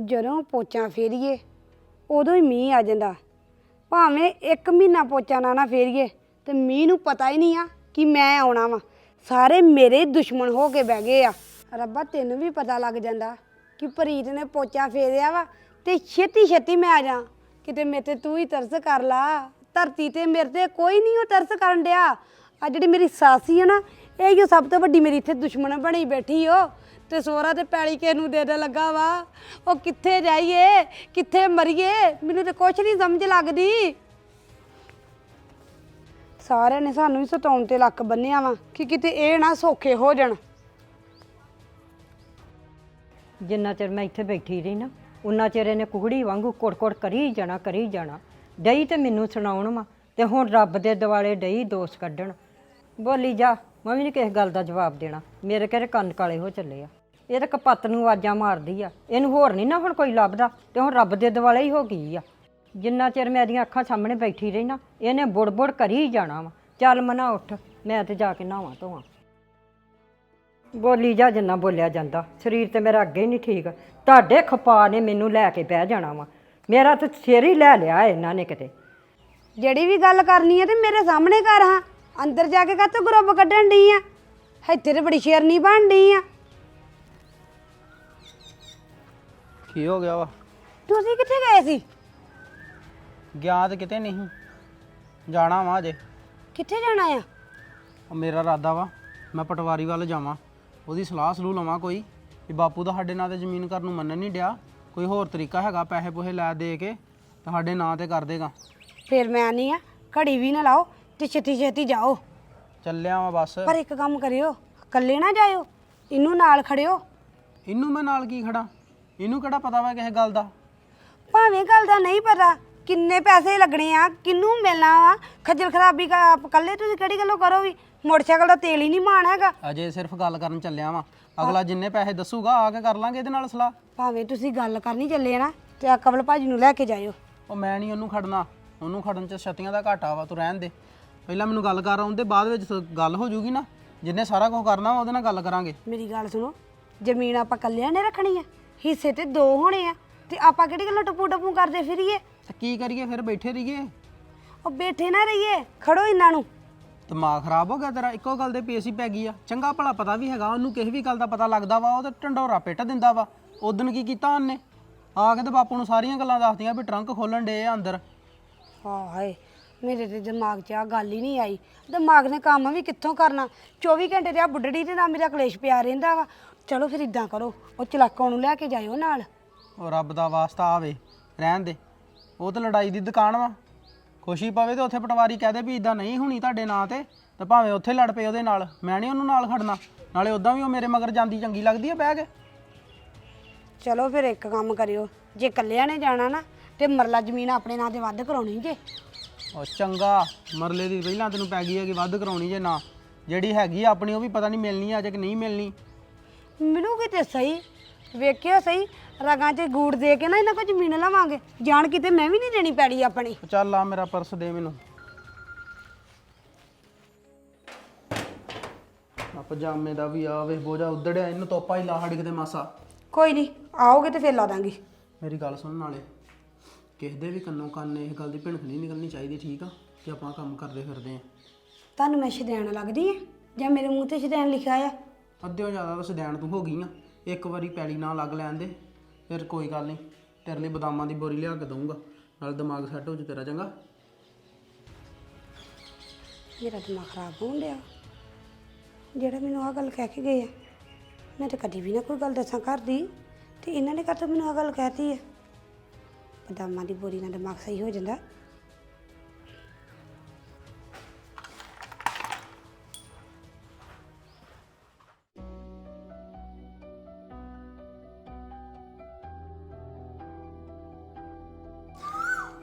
ਜਦੋਂ ਪੋਚਾ ਫੇਰੀਏ, ਉਦੋਂ ਹੀ ਮੀਂਹ ਆ ਜਾਂਦਾ। ਭਾਵੇਂ ਇੱਕ ਮਹੀਨਾ ਪੋਚਾ ਨਾ ਨਾ ਫੇਰੀਏ, ਤੇ ਮੀਂਹ ਨੂੰ ਪਤਾ ਹੀ ਨਹੀਂ ਆ ਕਿ ਮੈਂ ਆਉਣਾ ਵਾ। ਸਾਰੇ ਮੇਰੇ ਦੁਸ਼ਮਣ ਹੋ ਕੇ ਬਹਿ ਗਏ ਆ। ਰੱਬਾ, ਤੈਨੂੰ ਵੀ ਪਤਾ ਲੱਗ ਜਾਂਦਾ ਕਿ ਪ੍ਰੀਤ ਨੇ ਪੋਚਾ ਫੇਰਿਆ ਵਾ ਤੇ ਛੇਤੀ ਛੇਤੀ ਮੈਂ ਆ ਜਾ। ਕਿਤੇ ਮੇਰੇ ਤੇ ਤੂੰ ਹੀ ਤਰਸ ਕਰ ਲਾ। ਧਰਤੀ ਤੇ ਮੇਰੇ ਤੇ ਕੋਈ ਨਹੀਂ ਉਹ ਤਰਸ ਕਰਨ ਡਿਆ। ਆ ਜਿਹੜੀ ਮੇਰੀ ਸਾਸੀ ਹੈ ਨਾ, ਇਹ ਹੀ ਸਭ ਤੋਂ ਵੱਡੀ ਮੇਰੀ ਇੱਥੇ ਦੁਸ਼ਮਣ ਬਣੀ ਬੈਠੀ ਓ। ਤੇ ਸੋਹਰਾ ਤੇ ਪੈਲੀ ਕੇ ਨੂੰ ਦੇਣ ਲੱਗਾ ਵਾ। ਉਹ ਕਿੱਥੇ ਜਾਈਏ, ਕਿੱਥੇ ਮਰੀਏ? ਮੈਨੂੰ ਤੇ ਕੁਛ ਨਹੀਂ ਸਮਝ ਲੱਗਦੀ। ਸਾਰਿਆਂ ਨੇ ਸਾਨੂੰ ਹੀ ਸਤਾਉਣ ਤੇ ਲੱਕ ਬੰਨਿਆ ਵਾ ਕਿ ਕਿਤੇ ਇਹ ਨਾ ਸੌਖੇ ਹੋ ਜਾਣ। ਜਿੰਨਾ ਚਿਰ ਮੈਂ ਇੱਥੇ ਬੈਠੀ ਰਹੀ ਨਾ, ਉਨਾ ਚਿਰ ਇਹਨੇ ਕੁਕੜੀ ਵਾਂਗੂ ਕੁੜ-ਕੁੜ ਕਰੀ ਜਾਣਾ ਕਰੀ ਜਾਣਾ। ਡਈ ਤੇ ਮੈਨੂੰ ਸੁਣਾਉਣ ਵਾ ਤੇ ਹੁਣ ਰੱਬ ਦੇ ਦਿਵਾਲੇ ਡਈ ਦੋਸ਼ ਕੱਢਣ। ਬੋਲੀ ਜਾ, ਮੈਂ ਵੀ ਨਹੀਂ ਕਿਸੇ ਗੱਲ ਦਾ ਜਵਾਬ ਦੇਣਾ। ਮੇਰੇ ਘਰੇ ਕੰਨ ਕਾਲੇ ਹੋ ਚੱਲੇ ਆ। ਇਹ ਤਾਂ ਕਪੱਤ ਨੂੰ ਆਵਾਜ਼ਾਂ ਮਾਰਦੀ ਆ। ਇਹਨੂੰ ਹੋਰ ਨਹੀਂ ਨਾ ਹੁਣ ਕੋਈ ਲੱਭਦਾ, ਤੇ ਹੁਣ ਰੱਬ ਦੇ ਦਿਵਾਲੇ ਹੀ ਹੋ ਗਈ ਆ। ਜਿੰਨਾ ਚਿਰ ਮੈਂ ਇਹਦੀਆਂ ਅੱਖਾਂ ਸਾਹਮਣੇ ਬੈਠੀ ਰਹੀ ਨਾ, ਇਹਨੇ ਬੁੜ-ਬੁੜ ਕਰੀ ਜਾਣਾ ਵਾ। ਚੱਲ ਮਨਾ ਉੱਠ, ਮੈਂ ਤੇ ਜਾ ਕੇ ਨਹਾਵਾਂ ਧੋਵਾਂ। ਬੋਲੀ ਜਾ ਜਿੰਨਾ ਬੋਲਿਆ ਜਾਂਦਾ, ਸਰੀਰ ਤੇ ਮੇਰਾ ਅੱਗੇ ਹੀ ਨਹੀਂ ਠੀਕ। ਤੁਹਾਡੇ ਖਪਾ ਨੇ ਮੈਨੂੰ ਲੈ ਕੇ ਬਹਿ ਜਾਣਾ ਵਾ। ਮੇਰਾ ਤਾਂ ਸਿਰ ਹੀ ਲੈ ਲਿਆ ਇਹਨਾਂ ਨੇ ਕਿਤੇ। ਜਿਹੜੀ ਵੀ ਗੱਲ ਕਰਨੀ ਹੈ ਤੇ ਮੇਰੇ ਸਾਹਮਣੇ ਕਰ ਹਾਂ। ਅੰਦਰ ਜਾ ਕੇ ਕਾਤੋਂ ਗਰੁੱਪ ਕੱਢਣ ਡਈ ਆ? ਇੱਥੇ ਤੇ ਬੜੀ ਸ਼ੇਰਨੀ ਬਣ ਡਈ ਆ। ਕੀ ਹੋ ਗਿਆ ਵਾ? ਤੁਸੀਂ ਕਿੱਥੇ ਗਏ ਸੀ? ਗਿਆ ਤੇ ਕਿਤੇ ਨਹੀਂ ਜਾਣਾ ਵਾ ਅਜੇ ਕਿੱਥੇ ਜਾਣਾ ਆ? ਉਹ ਮੇਰਾ ਇਰਾਦਾ ਵਾ ਮੈਂ ਪਟਵਾਰੀ ਵੱਲ ਜਾਵਾਂ। ਉਹਦੀ ਸਲਾਹ ਸਲੂਹ ਲਵਾਂ ਕੋਈ ਵੀ ਬਾਪੂ ਦਾ ਸਾਡੇ ਨਾਂ ਤੇ ਜ਼ਮੀਨ ਕਰਨ ਨੂੰ ਮੰਨਣ ਨਹੀਂ ਡਿਆ। ਕੋਈ ਹੋਰ ਤਰੀਕਾ ਹੈਗਾ ਪੈਸੇ ਪੂਹੇ ਲੈ ਦੇ ਕੇ ਤੇ ਸਾਡੇ ਨਾਂ ਤੇ ਕਰ ਦੇਗਾ। ਫਿਰ ਮੈਂ ਨਹੀਂ ਆ ਘੜੀ ਵੀ ਨਾ ਲਾਓ ਤੇ ਛੇਤੀ ਛੇਤੀ ਜਾਓ। ਚੱਲਿਆ ਵਾ ਬਸ। ਪਰ ਇੱਕ ਕੰਮ ਕਰਿਓ ਇਕੱਲੇ ਨਾ ਜਾਇਓ ਇਹਨੂੰ ਨਾਲ ਖੜਿਓ। ਇਹਨੂੰ ਮੈਂ ਨਾਲ ਕੀ ਖੜਾ? ਇਹਨੂੰ ਕਿਹੜਾ ਪਤਾ ਵਾ ਕਿਸੇ ਗੱਲ ਦਾ? ਭਾਵੇਂ ਗੱਲ ਦਾ ਨਹੀਂ ਪਤਾ ਕਿੰਨੇ ਪੈਸੇ ਲੱਗਣੇ ਆ ਕਿੰਨੂੰ ਮਿਲਣਾ ਵਾ? ਖੱਜਲ ਖਰਾਬੀ ਕਾ ਇਕੱਲੇ ਤੁਸੀਂ ਕਿਹੜੀ ਗੱਲੋਂ ਕਰੋ ਵੀ ਮੋਟਰਸਾਈਕਲ ਦਾ ਤੇਲ ਹੀ ਨਹੀਂ ਮਾਣ ਹੈਗਾ। ਅਜੇ ਸਿਰਫ ਗੱਲ ਕਰਨ ਚੱਲਿਆ ਵਾਂ। ਅਗਲਾ ਜਿੰਨੇ ਪੈਸੇ ਦੱਸੂਗਾ ਆ ਕੇ ਕਰ ਲਾਂਗੇ ਇਹਦੇ ਨਾਲ ਸਲਾਹ। ਭਾਵੇਂ ਤੁਸੀਂ ਗੱਲ ਕਰਨੀ ਚੱਲੇ ਨਾ ਤੇ ਆ ਕਮਲ ਭਾਜੀ ਨੂੰ ਲੈ ਕੇ ਜਾਇਓ। ਉਹ ਮੈਂ ਨਹੀਂ ਉਹਨੂੰ ਖੜਨਾ। ਉਹਨੂੰ ਖੜਨ ਚ ਛਤੀਆਂ ਦਾ ਘਾਟਾ ਵਾ ਤੂੰ ਰਹਿਣ ਦੇ। ਪਹਿਲਾਂ ਮੈਨੂੰ ਗੱਲ ਕਰ ਆਉਂਦੇ ਬਾਅਦ ਵਿੱਚ ਸ- ਗੱਲ ਹੋ ਜੂਗੀ ਨਾ। ਜਿੰਨੇ ਸਾਰਾ ਕੁਝ ਕਰਨਾ ਵਾ ਉਹਦੇ ਨਾਲ ਗੱਲ ਕਰਾਂਗੇ। ਮੇਰੀ ਗੱਲ ਸੁਣੋ ਜ਼ਮੀਨ ਆਪਾਂ ਕੱਲਿਆਂ ਨੇ ਰੱਖਣੀ ਆ। ਹਿੱਸੇ ਤੇ ਦੋ ਹੋਣੇ ਆ। ਤੇ ਆਪਾਂ ਕਿਹੜੀ ਗੱਲੋਂ ਟਪੂ ਟਪੂ ਕਰਦੇ ਫਿਰੀਏ? ਤੇ ਕੀ ਕਰੀਏ ਫਿਰ ਬੈਠੇ ਰਹੀਏ। ਉਹ ਬੈਠੇ ਨਾ ਰਹੀਏ ਖੜੋ ਇਹਨਾਂ ਨੂੰ। ਦਿਮਾਗ ਖਰਾਬ ਹੋ ਗਿਆ ਤੇਰਾ ਇੱਕੋ ਗੱਲ ਦੇ ਪੇਸ ਪੈ ਗਈ ਆ। ਚੰਗਾ ਭਲਾ ਪਤਾ ਵੀ ਹੈਗਾ ਉਹਨੂੰ ਕਿਸੇ ਵੀ ਗੱਲ ਦਾ ਪਤਾ ਲੱਗਦਾ ਵਾ ਉਹ ਤੇ ਢੰਡੋਰਾ ਪਿੱਟ ਦਿੰਦਾ ਵਾ। ਉਦੋਂ ਕੀ ਕੀਤਾ ਉਹਨੇ? ਆ ਕੇ ਤੇ ਬਾਪੂ ਨੂੰ ਸਾਰੀਆਂ ਗੱਲਾਂ ਦੱਸਦੀਆਂ ਵੀ ਟਰੰਕ ਖੋਲਣ ਡੇ ਆ ਅੰਦਰ। ਹਾਏ ਮੇਰੇ ਤੇ ਦਿਮਾਗ 'ਚ ਆ ਗੱਲ ਹੀ ਨਹੀਂ ਆਈ। ਦਿਮਾਗ ਨੇ ਕੰਮ ਵੀ ਕਿੱਥੋਂ ਕਰਨਾ? 24 ਘੰਟੇ ਤੇ ਆ ਬੁੱਢੜੀ ਦੇ ਨਾਲ ਮੇਰਾ ਕਲੇਸ਼ ਪਿਆ ਰਹਿੰਦਾ ਵਾ। ਚਲੋ ਫਿਰ ਇਦਾਂ ਕਰੋ ਉਹ ਚਲਾਕਾਂ ਨੂੰ ਲੈ ਕੇ ਜਾਇਓ ਨਾਲ। ਉਹ ਰੱਬ ਦਾ ਵਾਸਤਾ ਆਵੇ ਰਹਿਣ ਦੇ। ਉਹ ਤਾਂ ਲੜਾਈ ਦੀ ਦੁਕਾਨ ਵਾ। ਖੁਸ਼ੀ ਪਵੇ ਤੇ ਉੱਥੇ ਪਟਵਾਰੀ ਕਹਦੇ ਵੀ ਇਦਾਂ ਨਹੀਂ ਹੋਣੀ ਤੁਹਾਡੇ ਨਾਂ ਤੇ ਤੇ ਭਾਵੇਂ ਉੱਥੇ ਲੜ ਪਏ ਉਹਦੇ ਨਾਲ ਮੈਂ ਨਹੀਂ ਉਹਨੂੰ ਨਾਲ ਖੜਨਾ। ਨਾਲੇ ਉਦਾਂ ਵੀ ਉਹ ਮੇਰੇ ਮਗਰ ਜਾਂਦੀ ਚੰਗੀ ਲੱਗਦੀ ਆ ਬਹਿ ਕੇ। ਚਲੋ ਫਿਰ ਇੱਕ ਕੰਮ ਕਰਿਓ ਜੇ ਇਕੱਲਿਆਂ ਨੇ ਜਾਣਾ ਨਾ ਤੇ ਮਰਲਾ ਜ਼ਮੀਨ ਆਪਣੇ ਨਾਂ ਤੇ ਵੱਧ ਕਰਾਉਣੀ ਜੇ। ਉਹ ਚੰਗਾ ਮਰਲੇ ਦੀ ਪਹਿਲਾਂ ਤੈਨੂੰ ਪੈ ਗਈ ਹੈ ਕਿ ਵੱਧ ਕਰਾਉਣੀ ਜੇ ਨਾ। ਜਿਹੜੀ ਹੈਗੀ ਆ ਆਪਣੀ ਉਹ ਵੀ ਪਤਾ ਨਹੀਂ ਮਿਲਣੀ ਅਜੇ ਕਿ ਨਹੀਂ ਮਿਲਣੀ। ਮਿਲੂਗੀ ਤੇ ਸਹੀ। ਵੇਖਿਓ ਸਹੀ ਰਗਾਂ 'ਚ ਗੂੜ ਦੇ ਕੇ ਨਾ ਇਹਨਾਂ ਕੋਲ ਜ਼ਮੀਨ ਲਵਾਂਗੇ। ਜਾਣ ਕਿਤੇ ਮੈਂ ਵੀ ਨਹੀਂ ਦੇਣੀ ਪੈੜੀ ਆਪਣੀ। ਚੱਲ ਆ ਮੇਰਾ ਪਰਸ ਦੇ ਮੈਨੂੰ। ਆ ਪਜਾਮੇ ਦਾ ਵੀ ਆ ਵੇ ਬੋਝਾ ਉਧੜਿਆ ਇਹਨੂੰ ਤੋਪਾ ਹੀ ਲਾ ਹੜ ਕਿਤੇ ਮਾਸਾ। ਕੋਈ ਨਹੀਂ ਆਓਗੇ ਤੇ ਫਿਰ ਲਾ ਦਾਂਗੀ। ਮੇਰੀ ਗੱਲ ਸੁਣਨ ਨਾਲੇ। ਕਿਸੇ ਦੇ ਵੀ ਕੰਨੋਂ ਕੰਨ ਇਹ ਗੱਲ ਦੀ ਭਿਣਕ ਨਹੀਂ ਨਿਕਲਣੀ ਚਾਹੀਦੀ ਠੀਕ ਆ? ਕਿ ਆਪਾਂ ਕੰਮ ਕਰਦੇ ਫਿਰਦੇ ਆ। ਤੁਹਾਨੂੰ ਮੈਂ ਸ਼ਦੈਣ ਲੱਗਦੀ ਆ ਜਾਂ ਮੇਰੇ ਮੂੰਹ ਤੇ ਸ਼ਦੈਣ ਲਿਖਿਆ ਆ? ਅੱਧਿਓ ਜ਼ਿਆਦਾ ਤਾਂ ਸਦੈਣ ਤੂੰ ਹੋ ਗਈ ਆ। ਇੱਕ ਵਾਰੀ ਪੈਲੀ ਨਾਲ ਲੱਗ ਲੈਣ ਦੇ, ਫਿਰ ਕੋਈ ਗੱਲ ਨਹੀਂ। ਤੇਰੇ ਲਈ ਬਦਾਮਾਂ ਦੀ ਬੋਰੀ ਲਿਆ ਕੇ ਦਊਂਗਾ, ਨਾਲ ਦਿਮਾਗ ਸੈੱਟ ਹੋ ਜੂ ਤੇਰਾ, ਚੰਗਾ? ਮੇਰਾ ਦਿਮਾਗ ਖਰਾਬ ਹੋਣ ਡਿਆ। ਜਿਹੜਾ ਮੈਨੂੰ ਆਹ ਗੱਲ ਕਹਿ ਕੇ ਗਏ ਆ, ਮੈਂ ਤਾਂ ਕਦੀ ਵੀ ਨਾ ਕੋਈ ਗੱਲ ਦੱਸਾਂ ਘਰ ਦੀ, ਤੇ ਇਹਨਾਂ ਨੇ ਕਾਹਤੋਂ ਮੈਨੂੰ ਆਹ ਗੱਲ ਕਹਿਤੀ ਹੈ ਬਦਾਮਾਂ ਦੀ ਬੋਰੀ ਨਾਲ ਦਿਮਾਗ ਸਹੀ ਹੋ ਜਾਂਦਾ।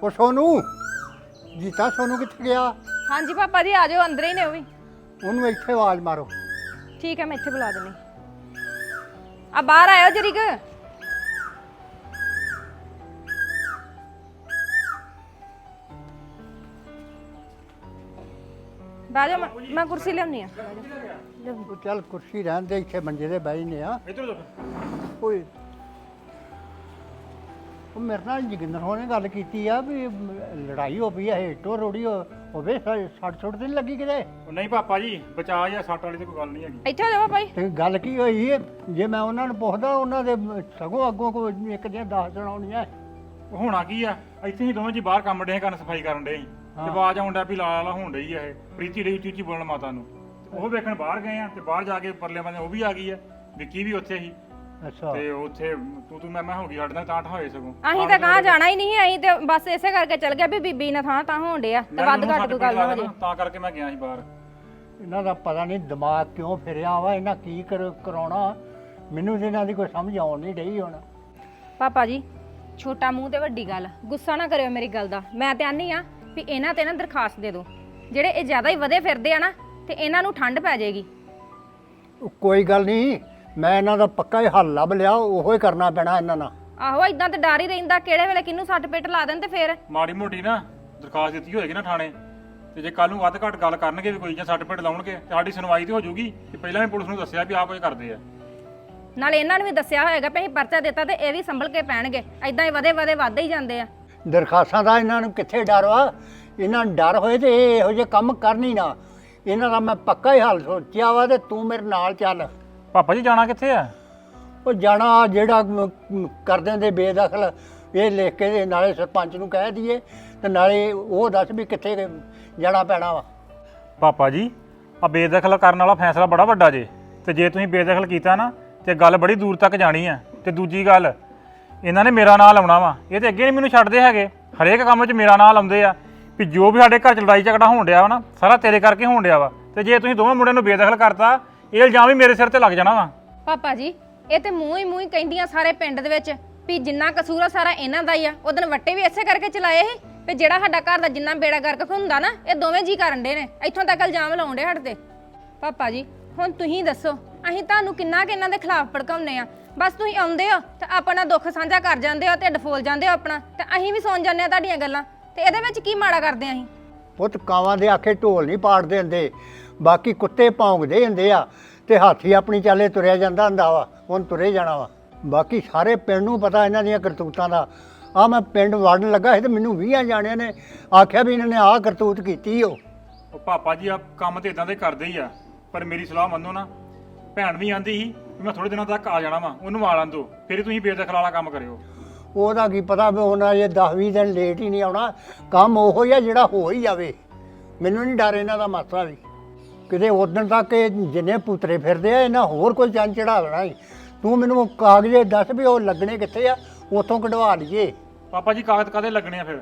ਉਹ ਸੋਨੂੰ ਜੀਤਾ ਸੋਨੂੰ ਕਿੱਥੇ ਗਿਆ? ਹਾਂਜੀ ਪਾਪਾ ਜੀ ਆ ਜਾਓ ਅੰਦਰ ਹੀ ਨੇ ਉਹ ਵੀ। ਉਹਨੂੰ ਇੱਥੇ ਆਵਾਜ਼ ਮਾਰੋ। ਠੀਕ ਹੈ ਮੈਂ ਇੱਥੇ ਬੁਲਾ ਦਿੰਨੀ ਆ ਬਾਹਰ ਆਇਓ ਜਰੀਕ ਬਾਜੋ ਮੈਂ ਕੁਰਸੀ ਲਿਆਉਣੀ ਆ ਉਹ ਚੱਲ ਕੁਰਸੀ ਰਹਿਣ ਦੇ ਇੱਥੇ ਮੰਜੇ ਤੇ ਬਹਿ ਜਨੇ ਆ। ਓਏ ਉਹ ਮੇਰੇ ਨਾਲ ਜੋਗਿੰਦਰ ਹੋਣੇ ਗੱਲ ਕੀਤੀ ਆ ਵੀ ਮ, ਲੜਾਈ ਹੋ ਪਈ ਹੈ ਹਿੱਟੋ ਰੋੜੀ ਹੋ- ਹੋਵੇ ਸੱਟ ਸੁੱਟ ਤੇ ਨਹੀਂ ਲੱਗੀ ਕਿਤੇ? ਉਹ ਨਹੀਂ ਪਾਪਾ ਜੀ ਬਚਾ ਜਾਂ ਸੱਟ ਵਾਲੀ ਤੇ ਕੋਈ ਗੱਲ ਨਹੀਂ ਹੈਗੀ। ਇੱਥੇ ਹੋ ਜੀ। ਤੇ ਗੱਲ ਕੀ ਹੋਈ ਹੈ ਜੇ ਮੈਂ ਉਹਨਾਂ ਨੂੰ ਪੁੱਛਦਾ ਉਹਨਾਂ ਦੇ ਸਗੋਂ ਅੱਗੋਂ ਕੋਈ ਇੱਕ ਦੀਆਂ ਦਸ ਸੁਣਾਉਣੀਆਂ ਉਹ ਹੋਣਾ ਕੀ ਆ? ਇੱਥੇ ਹੀ ਦੋਵੇਂ ਜੀ ਬਾਹਰ ਕੰਮ ਡੇ ਕਰਨ ਸਫ਼ਾਈ ਕਰਨ ਡੇ ਤੇ ਆਵਾਜ਼ ਆਉਂਦਾ ਵੀ ਲਾ ਲਾ ਹੋਣ ਡਈ ਆ ਇਹ। ਪ੍ਰੀਤੀ ਡੇ ਉੱਚੀ ਉੱਚੀ ਬੋਲਣ ਮਾਤਾ ਨੂੰ। ਤੇ ਉਹ ਵੇਖਣ ਬਾਹਰ ਗਏ ਆ ਤੇ ਬਾਹਰ ਜਾ ਕੇ ਪਰਲੇ ਬੰਦੇ ਉਹ ਵੀ ਆ ਗਈ ਆ ਵਿੱਕੀ ਵੀ ਉੱਥੇ ਸੀ ਅੱਛਾ। ਤੇ ਉੱਥੇ ਤੂੰ ਤੂੰ ਮੈਂ ਮੈਂ ਹੋ ਗਈ ਨਾਲ ਤਾਂ ਠ ਹੋਏ ਸਗੋਂ। ਅਸੀਂ ਤਾਂ ਕਹਾਂ ਜਾਣਾ ਹੀ ਨਹੀਂ ਅਸੀਂ ਤੇ ਬਸ ਇਸੇ ਕਰਕੇ ਚੱਲ ਗਿਆ ਵੀ ਬੀਬੀ ਨਾ ਥਾਂ ਤਾਂ ਹੋਣ ਡਿਆ ਤੇ ਵੱਧ ਘੱਟ ਕੋਈ ਗੱਲ ਨਾ ਹੋ ਜੇ। ਤਾਂ ਕਰਕੇ ਮੈਂ ਗਿਆ ਸੀ ਬਾਹਰ। ਇਹਨਾਂ ਦਾ ਪਤਾ ਨਹੀਂ ਦਿਮਾਗ ਕਿਉਂ ਫਿਰਿਆ ਵਾ ਇਹਨਾਂ ਕੀ ਕਰ- ਕਰਾਉਣਾ। ਮੈਨੂੰ ਤੇ ਇਹਨਾਂ ਦੀ ਕੋਈ ਸਮਝ ਆਉਣ ਨਹੀਂ ਡਈ ਹੁਣ। ਪਾਪਾ ਜੀ ਛੋਟਾ ਮੂੰਹ ਤੇ ਵੱਡੀ ਗੱਲ ਗੁੱਸਾ ਨਾ ਕਰਿਓ ਮੇਰੀ ਗੱਲ ਦਾ। ਮੈਂ ਤੇ ਆਨੀ ਆ ਵੀ ਇਹਨਾਂ ਤੇ ਨਾ ਦਰਖਾਸਤ ਦੇ ਦਿਓ। ਜਿਹੜੇ ਇਹ ਜ਼ਿਆਦਾ ਹੀ ਵਧੇ ਫਿਰਦੇ ਆ ਨਾ ਤੇ ਇਹਨਾਂ ਨੂੰ ਠੰਡ ਪੈ ਜਾਏਗੀ। ਉਹ ਕੋਈ ਗੱਲ ਨਹੀਂ ਮੈਂ ਇਹਨਾਂ ਦਾ ਪੱਕਾ ਹੀ ਹੱਲ ਲੱਭ ਲਿਆ ਉਹੋ ਹੀ ਕਰਨਾ ਪੈਣਾ ਇਹਨਾਂ ਨਾਲ। ਆਹੋ ਇਦਾਂ ਤੇ ਡਰ ਹੀ ਰਹਿੰਦਾ ਕਿਹੜੇ ਵੇਲੇ ਕਿਹਨੂੰ ਸੱਟ ਪੇਟ ਲਾ ਦੇਣ ਤੇ ਫੇਰ? ਮਾੜੀ ਮੋਟੀ ਨਾ ਦਰਖਾਸਤ ਦਿੱਤੀ ਹੋਏਗੀ ਨਾ ਥਾਣੇ ਤੇ ਜੇ ਕੱਲ ਨੂੰ ਵੱਧ ਘੱਟ ਗੱਲ ਕਰਨਗੇ ਵੀ ਕੋਈ ਜਾਂ ਸੱਟ ਪੇਟ ਲਾਉਣਗੇ ਤੇ ਸਾਡੀ ਸੁਣਵਾਈ ਤੇ ਹੋ ਜਾਊਗੀ ਕਿ ਪਹਿਲਾਂ ਵੀ ਪੁਲਿਸ ਨੂੰ ਦੱਸਿਆ ਵੀ ਆਹ ਕੁਝ ਕਰਦੇ ਆ। ਨਾਲੇ ਇਹਨਾਂ ਨੂੰ ਵੀ ਦੱਸਿਆ ਹੋਏਗਾ ਵੀ ਅਸੀਂ ਪਰਚਾ ਦਿੱਤਾ ਤੇ ਇਹ ਵੀ ਸੰਭਲ ਕੇ ਪੈਣਗੇ ਐਦਾਂ ਹੀ ਵਧੇ ਵਧੇ ਵੱਧਦੇ ਹੀ ਜਾਂਦੇ ਆ। ਦਰਖਾਸਤਾਂ ਦਾ ਇਹਨਾਂ ਨੂੰ ਕਿੱਥੇ ਡਰ ਵਾ? ਇਹਨਾਂ ਨੂੰ ਡਰ ਹੋਏ ਤੇ ਇਹ ਇਹੋ ਜਿਹੇ ਕੰਮ ਕਰਨੀ ਨਾ। ਇਹਨਾਂ ਦਾ ਮੈਂ ਪੱਕਾ ਹੀ ਹੱਲ ਸੋਚਿਆ ਵਾ ਤੇ ਤੂੰ ਮੇਰੇ ਨਾਲ ਚੱਲ। ਪਾਪਾ ਜੀ ਜਾਣਾ ਕਿੱਥੇ ਆ? ਉਹ ਜਾਣਾ ਜਿਹੜਾ ਮ- ਮ- ਕਰ ਦਿੰਦੇ ਬੇਦਖਲ ਇਹ ਲਿਖ ਕੇ ਤੇ ਨਾਲੇ ਸਰਪੰਚ ਨੂੰ ਕਹਿ ਦਈਏ ਤੇ ਨਾਲੇ ਉਹ ਦੱਸ ਵੀ ਕਿੱਥੇ ਜਾਣਾ ਪੈਣਾ ਵਾ। ਪਾਪਾ ਜੀ ਆ ਬੇਦਖਲ ਕਰਨ ਵਾਲਾ ਫੈਸਲਾ ਬੜਾ ਵੱਡਾ ਜੇ। ਤੇ ਜੇ ਤੁਸੀਂ ਬੇਦਖਲ ਕੀਤਾ ਨਾ ਤੇ ਗੱਲ ਬੜੀ ਦੂਰ ਤੱਕ ਜਾਣੀ ਆ। ਤੇ ਦੂਜੀ ਗੱਲ ਇਹਨਾਂ ਨੇ ਮੇਰਾ ਨਾਂ ਲਾਉਣਾ ਵਾ। ਇਹ ਤੇ ਅੱਗੇ ਨਹੀਂ ਮੈਨੂੰ ਛੱਡਦੇ ਹੈਗੇ। ਹਰੇਕ ਕੰਮ 'ਚ ਮੇਰਾ ਨਾਂ ਲਾਉਂਦੇ ਆ। ਵੀ ਜੋ ਵੀ ਸਾਡੇ ਘਰ 'ਚ ਲੜਾਈ ਝਗੜਾ ਹੋਣ ਡਿਆ ਵਾ ਨਾ ਸਾਰਾ ਤੇਰੇ ਕਰਕੇ ਹੋਣ ਡਿਆ ਵਾ। ਤੇ ਜੇ ਤੁਸੀਂ ਦੋਵੇਂ ਮੁੰਡਿਆਂ ਨੂੰ ਬੇਦਖਲ ਕਰਤਾ ਇਹ ਇਲਜ਼ਾਮ ਵੀ ਮੇਰੇ ਸਿਰ ਤੇ ਲੱਗ ਜਾਣਾ ਵਾ। ਪਾਪਾ ਜੀ ਇਹ ਤੇ ਮੂੰਹ ਹੀ ਮੂੰਹ ਹੀ ਕਹਿੰਦੀਆਂ ਸਾਰੇ ਪਿੰਡ ਦੇ ਵਿੱਚ ਵੀ ਜਿੰਨਾ ਕਸੂਰ ਆ ਸਾਰਾ ਇਹਨਾਂ ਦਾ ਹੀ ਆ। ਉਦੋਂ ਵੱਟੇ ਵੀ ਇਸੇ ਕਰਕੇ ਚਲਾਏ ਸੀ ਵੀ ਜਿਹੜਾ ਸਾਡਾ ਘਰ ਦਾ ਜਿੰਨਾ ਬੇੜਾ ਗਰਕ ਹੁੰਦਾ ਨਾ ਇਹ ਦੋਵੇਂ ਜੀ ਕਰਨ ਦੇ ਨੇ। ਇੱਥੋਂ ਤੱਕ ਇਲਜ਼ਾਮ ਲਾਉਂਦੇ ਹਟ ਤੇ। ਪਾਪਾ ਜੀ ਹੁਣ ਤੁਸੀਂ ਦੱਸੋ ਅਸੀਂ ਤੁਹਾਨੂੰ ਕਿੰਨਾ ਕਿ ਇਹਨਾਂ ਦੇ ਖਿਲਾਫ ਭੜਕਾਉਂਦੇ ਆ? ਬਸ ਤੁਸੀਂ ਆਉਂਦੇ ਹੋ ਤੇ ਆਪਣਾ ਦੁੱਖ ਸਾਂਝਾ ਕਰ ਜਾਂਦੇ ਹੋ ਤੇ ਡਫੋਲ ਜਾਂਦੇ ਹੋ ਆਪਣਾ। ਤੇ ਅਸੀਂ ਵੀ ਸੁਣ ਜਾਂਦੇ ਆ ਤੁਹਾਡੀਆਂ ਗੱਲਾਂ। ਤੇ ਇਹਦੇ ਵਿੱਚ ਕੀ ਮਾੜਾ ਕਰਦੇ ਆ ਅਸੀਂ? ਪੁੱਤ ਕਾਵਾਂ ਦੇ ਆਖੇ ਢੋਲ ਨਹੀਂ ਪਾੜਦੇ ਹੁੰਦੇ। ਬਾਕੀ ਕੁੱਤੇ ਭੌਂਕਦੇ ਹੁੰਦੇ ਆ ਤੇ ਹਾਥੀ ਆਪਣੀ ਚਾਲੇ ਤੁਰਿਆ ਜਾਂਦਾ ਹੁੰਦਾ ਵਾ ਹੁਣ ਤੁਰੇ ਜਾਣਾ ਵਾ। ਬਾਕੀ ਸਾਰੇ ਪਿੰਡ ਨੂੰ ਪਤਾ ਇਹਨਾਂ ਦੀਆਂ ਕਰਤੂਤਾਂ ਦਾ। ਆ ਮੈਂ ਪਿੰਡ ਵੜਨ ਲੱਗਾ ਸੀ ਤੇ ਮੈਨੂੰ 20 ਜਾਣਿਆਂ ਨੇ ਆਖਿਆ ਵੀ ਇਹਨਾਂ ਨੇ ਆਹ ਕਰਤੂਤ ਕੀਤੀ ਓ। ਉਹ ਪਾਪਾ ਜੀ ਆ ਕੰਮ ਤੇ ਇਦਾਂ ਦੇ ਕਰਦੇ ਹੀ ਆ ਪਰ ਮੇਰੀ ਸਲਾਹ ਮੰਨੋ ਨਾ। ਭੈਣ ਵੀ ਆਂਦੀ ਸੀ ਵੀ ਮੈਂ ਥੋੜੇ ਦਿਨਾਂ ਤੱਕ ਆ ਜਾਣਾ ਵਾ ਉਹਨੂੰ ਆ ਲਾਂ ਦੋ ਫਿਰ ਤੁਸੀਂ ਬੇਦਖਲ ਵਾਲਾ ਕੰਮ ਕਰਿਓ। ਉਹਦਾ ਕੀ ਪਤਾ ਵੀ ਉਹਨਾਂ ਇਹ 10-20 ਦਿਨ ਲੇਟ ਹੀ ਨਹੀਂ ਆਉਣਾ। ਕੰਮ ਉਹੋ ਹੀ ਆ ਜਿਹੜਾ ਹੋ ਹੀ ਜਾਵੇ। ਮੈਨੂੰ ਨਹੀਂ ਡਰ ਇਹਨਾਂ ਦਾ ਮਾਸਾ ਵੀ। ਕਿਤੇ ਉਦੋਂ ਤੱਕ ਇਹ ਜਿੰਨੇ ਪੁੱਤਰੇ ਫਿਰਦੇ ਆ ਇਹਨਾਂ ਹੋਰ ਕੋਈ ਚੰਨ ਚੜਾ ਲੈਣਾ ਈ। ਤੂੰ ਮੈਨੂੰ ਕਾਗਜ਼ੇ ਦੱਸ ਵੀ ਉਹ ਲੱਗਣੇ ਕਿੱਥੇ ਆ ਉੱਥੋਂ ਕਢਵਾ ਲਈਏ। ਪਾਪਾ ਜੀ ਕਾਗਜ਼ ਕਾਦੇ ਲੱਗਣੇ ਆ ਫਿਰ?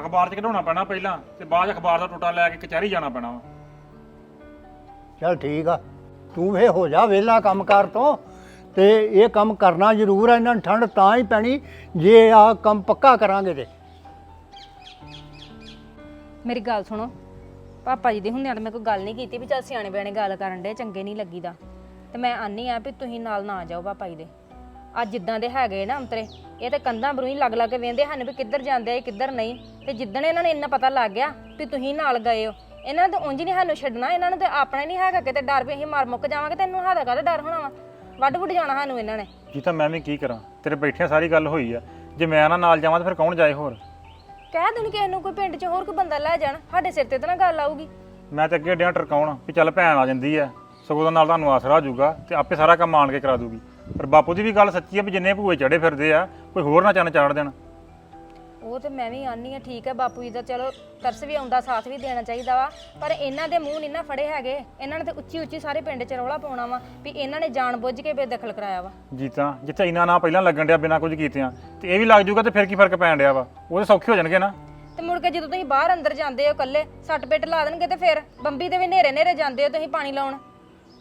ਅਖਬਾਰ 'ਚ ਕਢਾਉਣਾ ਪੈਣਾ ਪਹਿਲਾਂ ਤੇ ਬਾਅਦ 'ਚ ਅਖਬਾਰ ਦਾ ਟੋਟਾ ਲੈ ਕੇ ਕਚਹਿਰੀ ਜਾਣਾ ਪੈਣਾ ਵਾ। ਚਲ ਠੀਕ ਆ ਤੂੰ ਵੇ ਹੋ ਜਾ ਵਿਹਲਾ ਕੰਮਕਾਰ ਤੋਂ ਤੇ ਇਹ ਕੰਮ ਕਰਨਾ ਜ਼ਰੂਰ ਆ ਇਹਨਾਂ ਨੂੰ ਠੰਡ ਤਾਂ ਹੀ ਪੈਣੀ ਜੇ ਆ ਕੰਮ ਪੱਕਾ ਕਰਾਂਗੇ ਤੇ। ਮੇਰੀ ਗੱਲ ਸੁਣੋ ਪਾਪਾ ਜੀ ਦੇ ਹੁੰਦਿਆਂ ਤਾਂ ਮੈਂ ਕੋਈ ਗੱਲ ਨਹੀਂ ਕੀਤੀ ਵੀ ਚੱਲ ਸਿਆਣੇ ਬਿਆਣੇ ਗੱਲ ਕਰਨ ਦੇ ਚੰਗੇ ਨਹੀਂ ਲੱਗੀਦਾ। ਤੇ ਮੈਂ ਆਨੀ ਆ ਵੀ ਤੁਸੀਂ ਨਾਲ ਨਾ ਜਾਓ ਪਾਪਾ ਜੀ ਦੇ। ਅੱਜ ਜਿੱਦਾਂ ਦੇ ਹੈਗੇ ਨਾ ਅੰਤਰੇ, ਇਹ ਤੇ ਕੰਧਾਂ ਬਰੂਈ ਲੱਗ ਲੱਗ ਕੇ ਵੇਂਦੇ ਹਨ ਵੀ ਕਿੱਧਰ ਜਾਂਦੇ ਆ ਕਿੱਧਰ ਨਹੀਂ। ਤੇ ਜਿੱਦਣ ਇਹਨਾਂ ਨੇ ਇੰਨਾ ਪਤਾ ਲੱਗ ਗਿਆ ਵੀ ਤੁਸੀਂ ਨਾਲ ਗਏ ਹੋ, ਇਹਨਾਂ ਨੇ ਤਾਂ ਉਂਝ ਨਹੀਂ ਸਾਨੂੰ ਛੱਡਣਾ, ਇਹਨਾਂ ਨੂੰ ਤੇ ਆਪਣਾ ਹੀ ਨਹੀਂ ਹੈਗਾ ਕਿਤੇ ਡਰ ਵੀ ਅਸੀਂ ਮਾਰ ਮੁੱਕ ਜਾਵਾਂਗੇ ਤੈਨੂੰ ਹਾਦਾ ਕਾਹਦਾ ਡਰ ਹੋਣਾ ਵਾ? ਵੱਡ ਵੁੱਡ ਜਾਣਾ ਸਾਨੂੰ ਇਹਨਾਂ ਨੇ। ਜੀ ਤਾਂ ਮੈਂ ਵੀ ਕੀ ਕਰਾਂ? ਤੇਰੇ ਬੈਠਿਆਂ ਸਾਰੀ ਗੱਲ ਹੋਈ ਆ। ਜੇ ਮੈਂ ਨਾ ਨਾਲ ਜਾਵਾਂ ਤਾਂ ਫਿਰ ਕੌਣ ਜਾਏ ਹੋਰ? ਕਹਿ ਦੇਣ ਕਿਸੇ ਨੂੰ ਕੋਈ ਪਿੰਡ 'ਚ ਹੋਰ ਕੋਈ ਬੰਦਾ ਲੈ ਜਾਣ, ਸਾਡੇ ਸਿਰ ਤੇ ਤਾਂ ਨਾ ਗੱਲ ਆਊਗੀ। ਮੈਂ ਤੇ ਅੱਗੇ ਡਿਆਂ ਟਰਕਾਉਣ ਵੀ ਚੱਲ ਭੈਣ ਆ ਜਾਂਦੀ ਆ ਸਗੋਂ ਦਾ ਨਾਲ ਤੁਹਾਨੂੰ ਆਸਰਾ ਹੋ ਜਾਊਗਾ ਤੇ ਆਪੇ ਸਾਰਾ ਕੰਮ ਆਣ ਕੇ ਕਰਾ ਦੂਗੀ। ਪਰ ਬਾਪੂ ਦੀ ਵੀ ਗੱਲ ਸੱਚੀ ਆ ਵੀ ਜਿੰਨੇ ਭੂਏ ਚੜੇ ਫਿਰਦੇ ਆ, ਕੋਈ ਹੋਰ ਨਾ ਚੰਨ ਚਾੜ ਦੇਣ। ਉਹ ਤੇ ਮੈਂ ਵੀ ਆਨੀ ਆ ਠੀਕ ਹੈ ਬਾਪੂ ਜੀ ਦਾ ਚਲੋ ਤਰਸ ਵੀ ਆਉਂਦਾ ਸਾਥ ਵੀ ਦੇਣਾ ਚਾਹੀਦਾ ਵਾ। ਪਰ ਇਹਨਾਂ ਦੇ ਮੂੰਹ ਨਹੀਂ ਨਾ ਫੜੇ ਹੈਗੇ। ਇਹਨਾਂ ਨੇ ਤੇ ਉੱਚੀ ਉੱਚੀ ਸਾਰੇ ਪਿੰਡ 'ਚ ਰੌਲਾ ਪਾਉਣਾ ਵਾ ਵੀ ਇਹਨਾਂ ਨੇ ਜਾਣ ਬੁੱਝ ਕੇ ਬੇਦਖਲ ਕਰਾਇਆ ਵਾ। ਜੀ ਤਾਂ ਜਿੱਥੇ ਇੰਨਾ ਨਾ ਪਹਿਲਾਂ ਲੱਗਣ ਡਿਆ ਬਿਨਾਂ ਕੁਝ ਕੀਤਿਆਂ ਤੇ ਇਹ ਵੀ ਲੱਗ ਜਾਊਗਾ ਤੇ ਫਿਰ ਕੀ ਫ਼ਰਕ ਪੈਣ ਡਿਆ ਵਾ? ਉਹ ਤੇ ਸੌਖੇ ਹੋ ਜਾਣਗੇ ਨਾ। ਤੇ ਮੁੜ ਕੇ ਜਦੋਂ ਤੁਸੀਂ ਬਾਹਰ ਅੰਦਰ ਜਾਂਦੇ ਹੋ ਇਕੱਲੇ ਸੱਟ ਪਿੱਟ ਲਾ ਦੇਣਗੇ ਤੇ ਫਿਰ ਬੰਬੀ ਦੇ ਵੀ ਨੇਰੇ ਨੇਰੇ ਜਾਂਦੇ ਹੋ ਤੁਸੀਂ ਪਾਣੀ ਲਾਉਣ।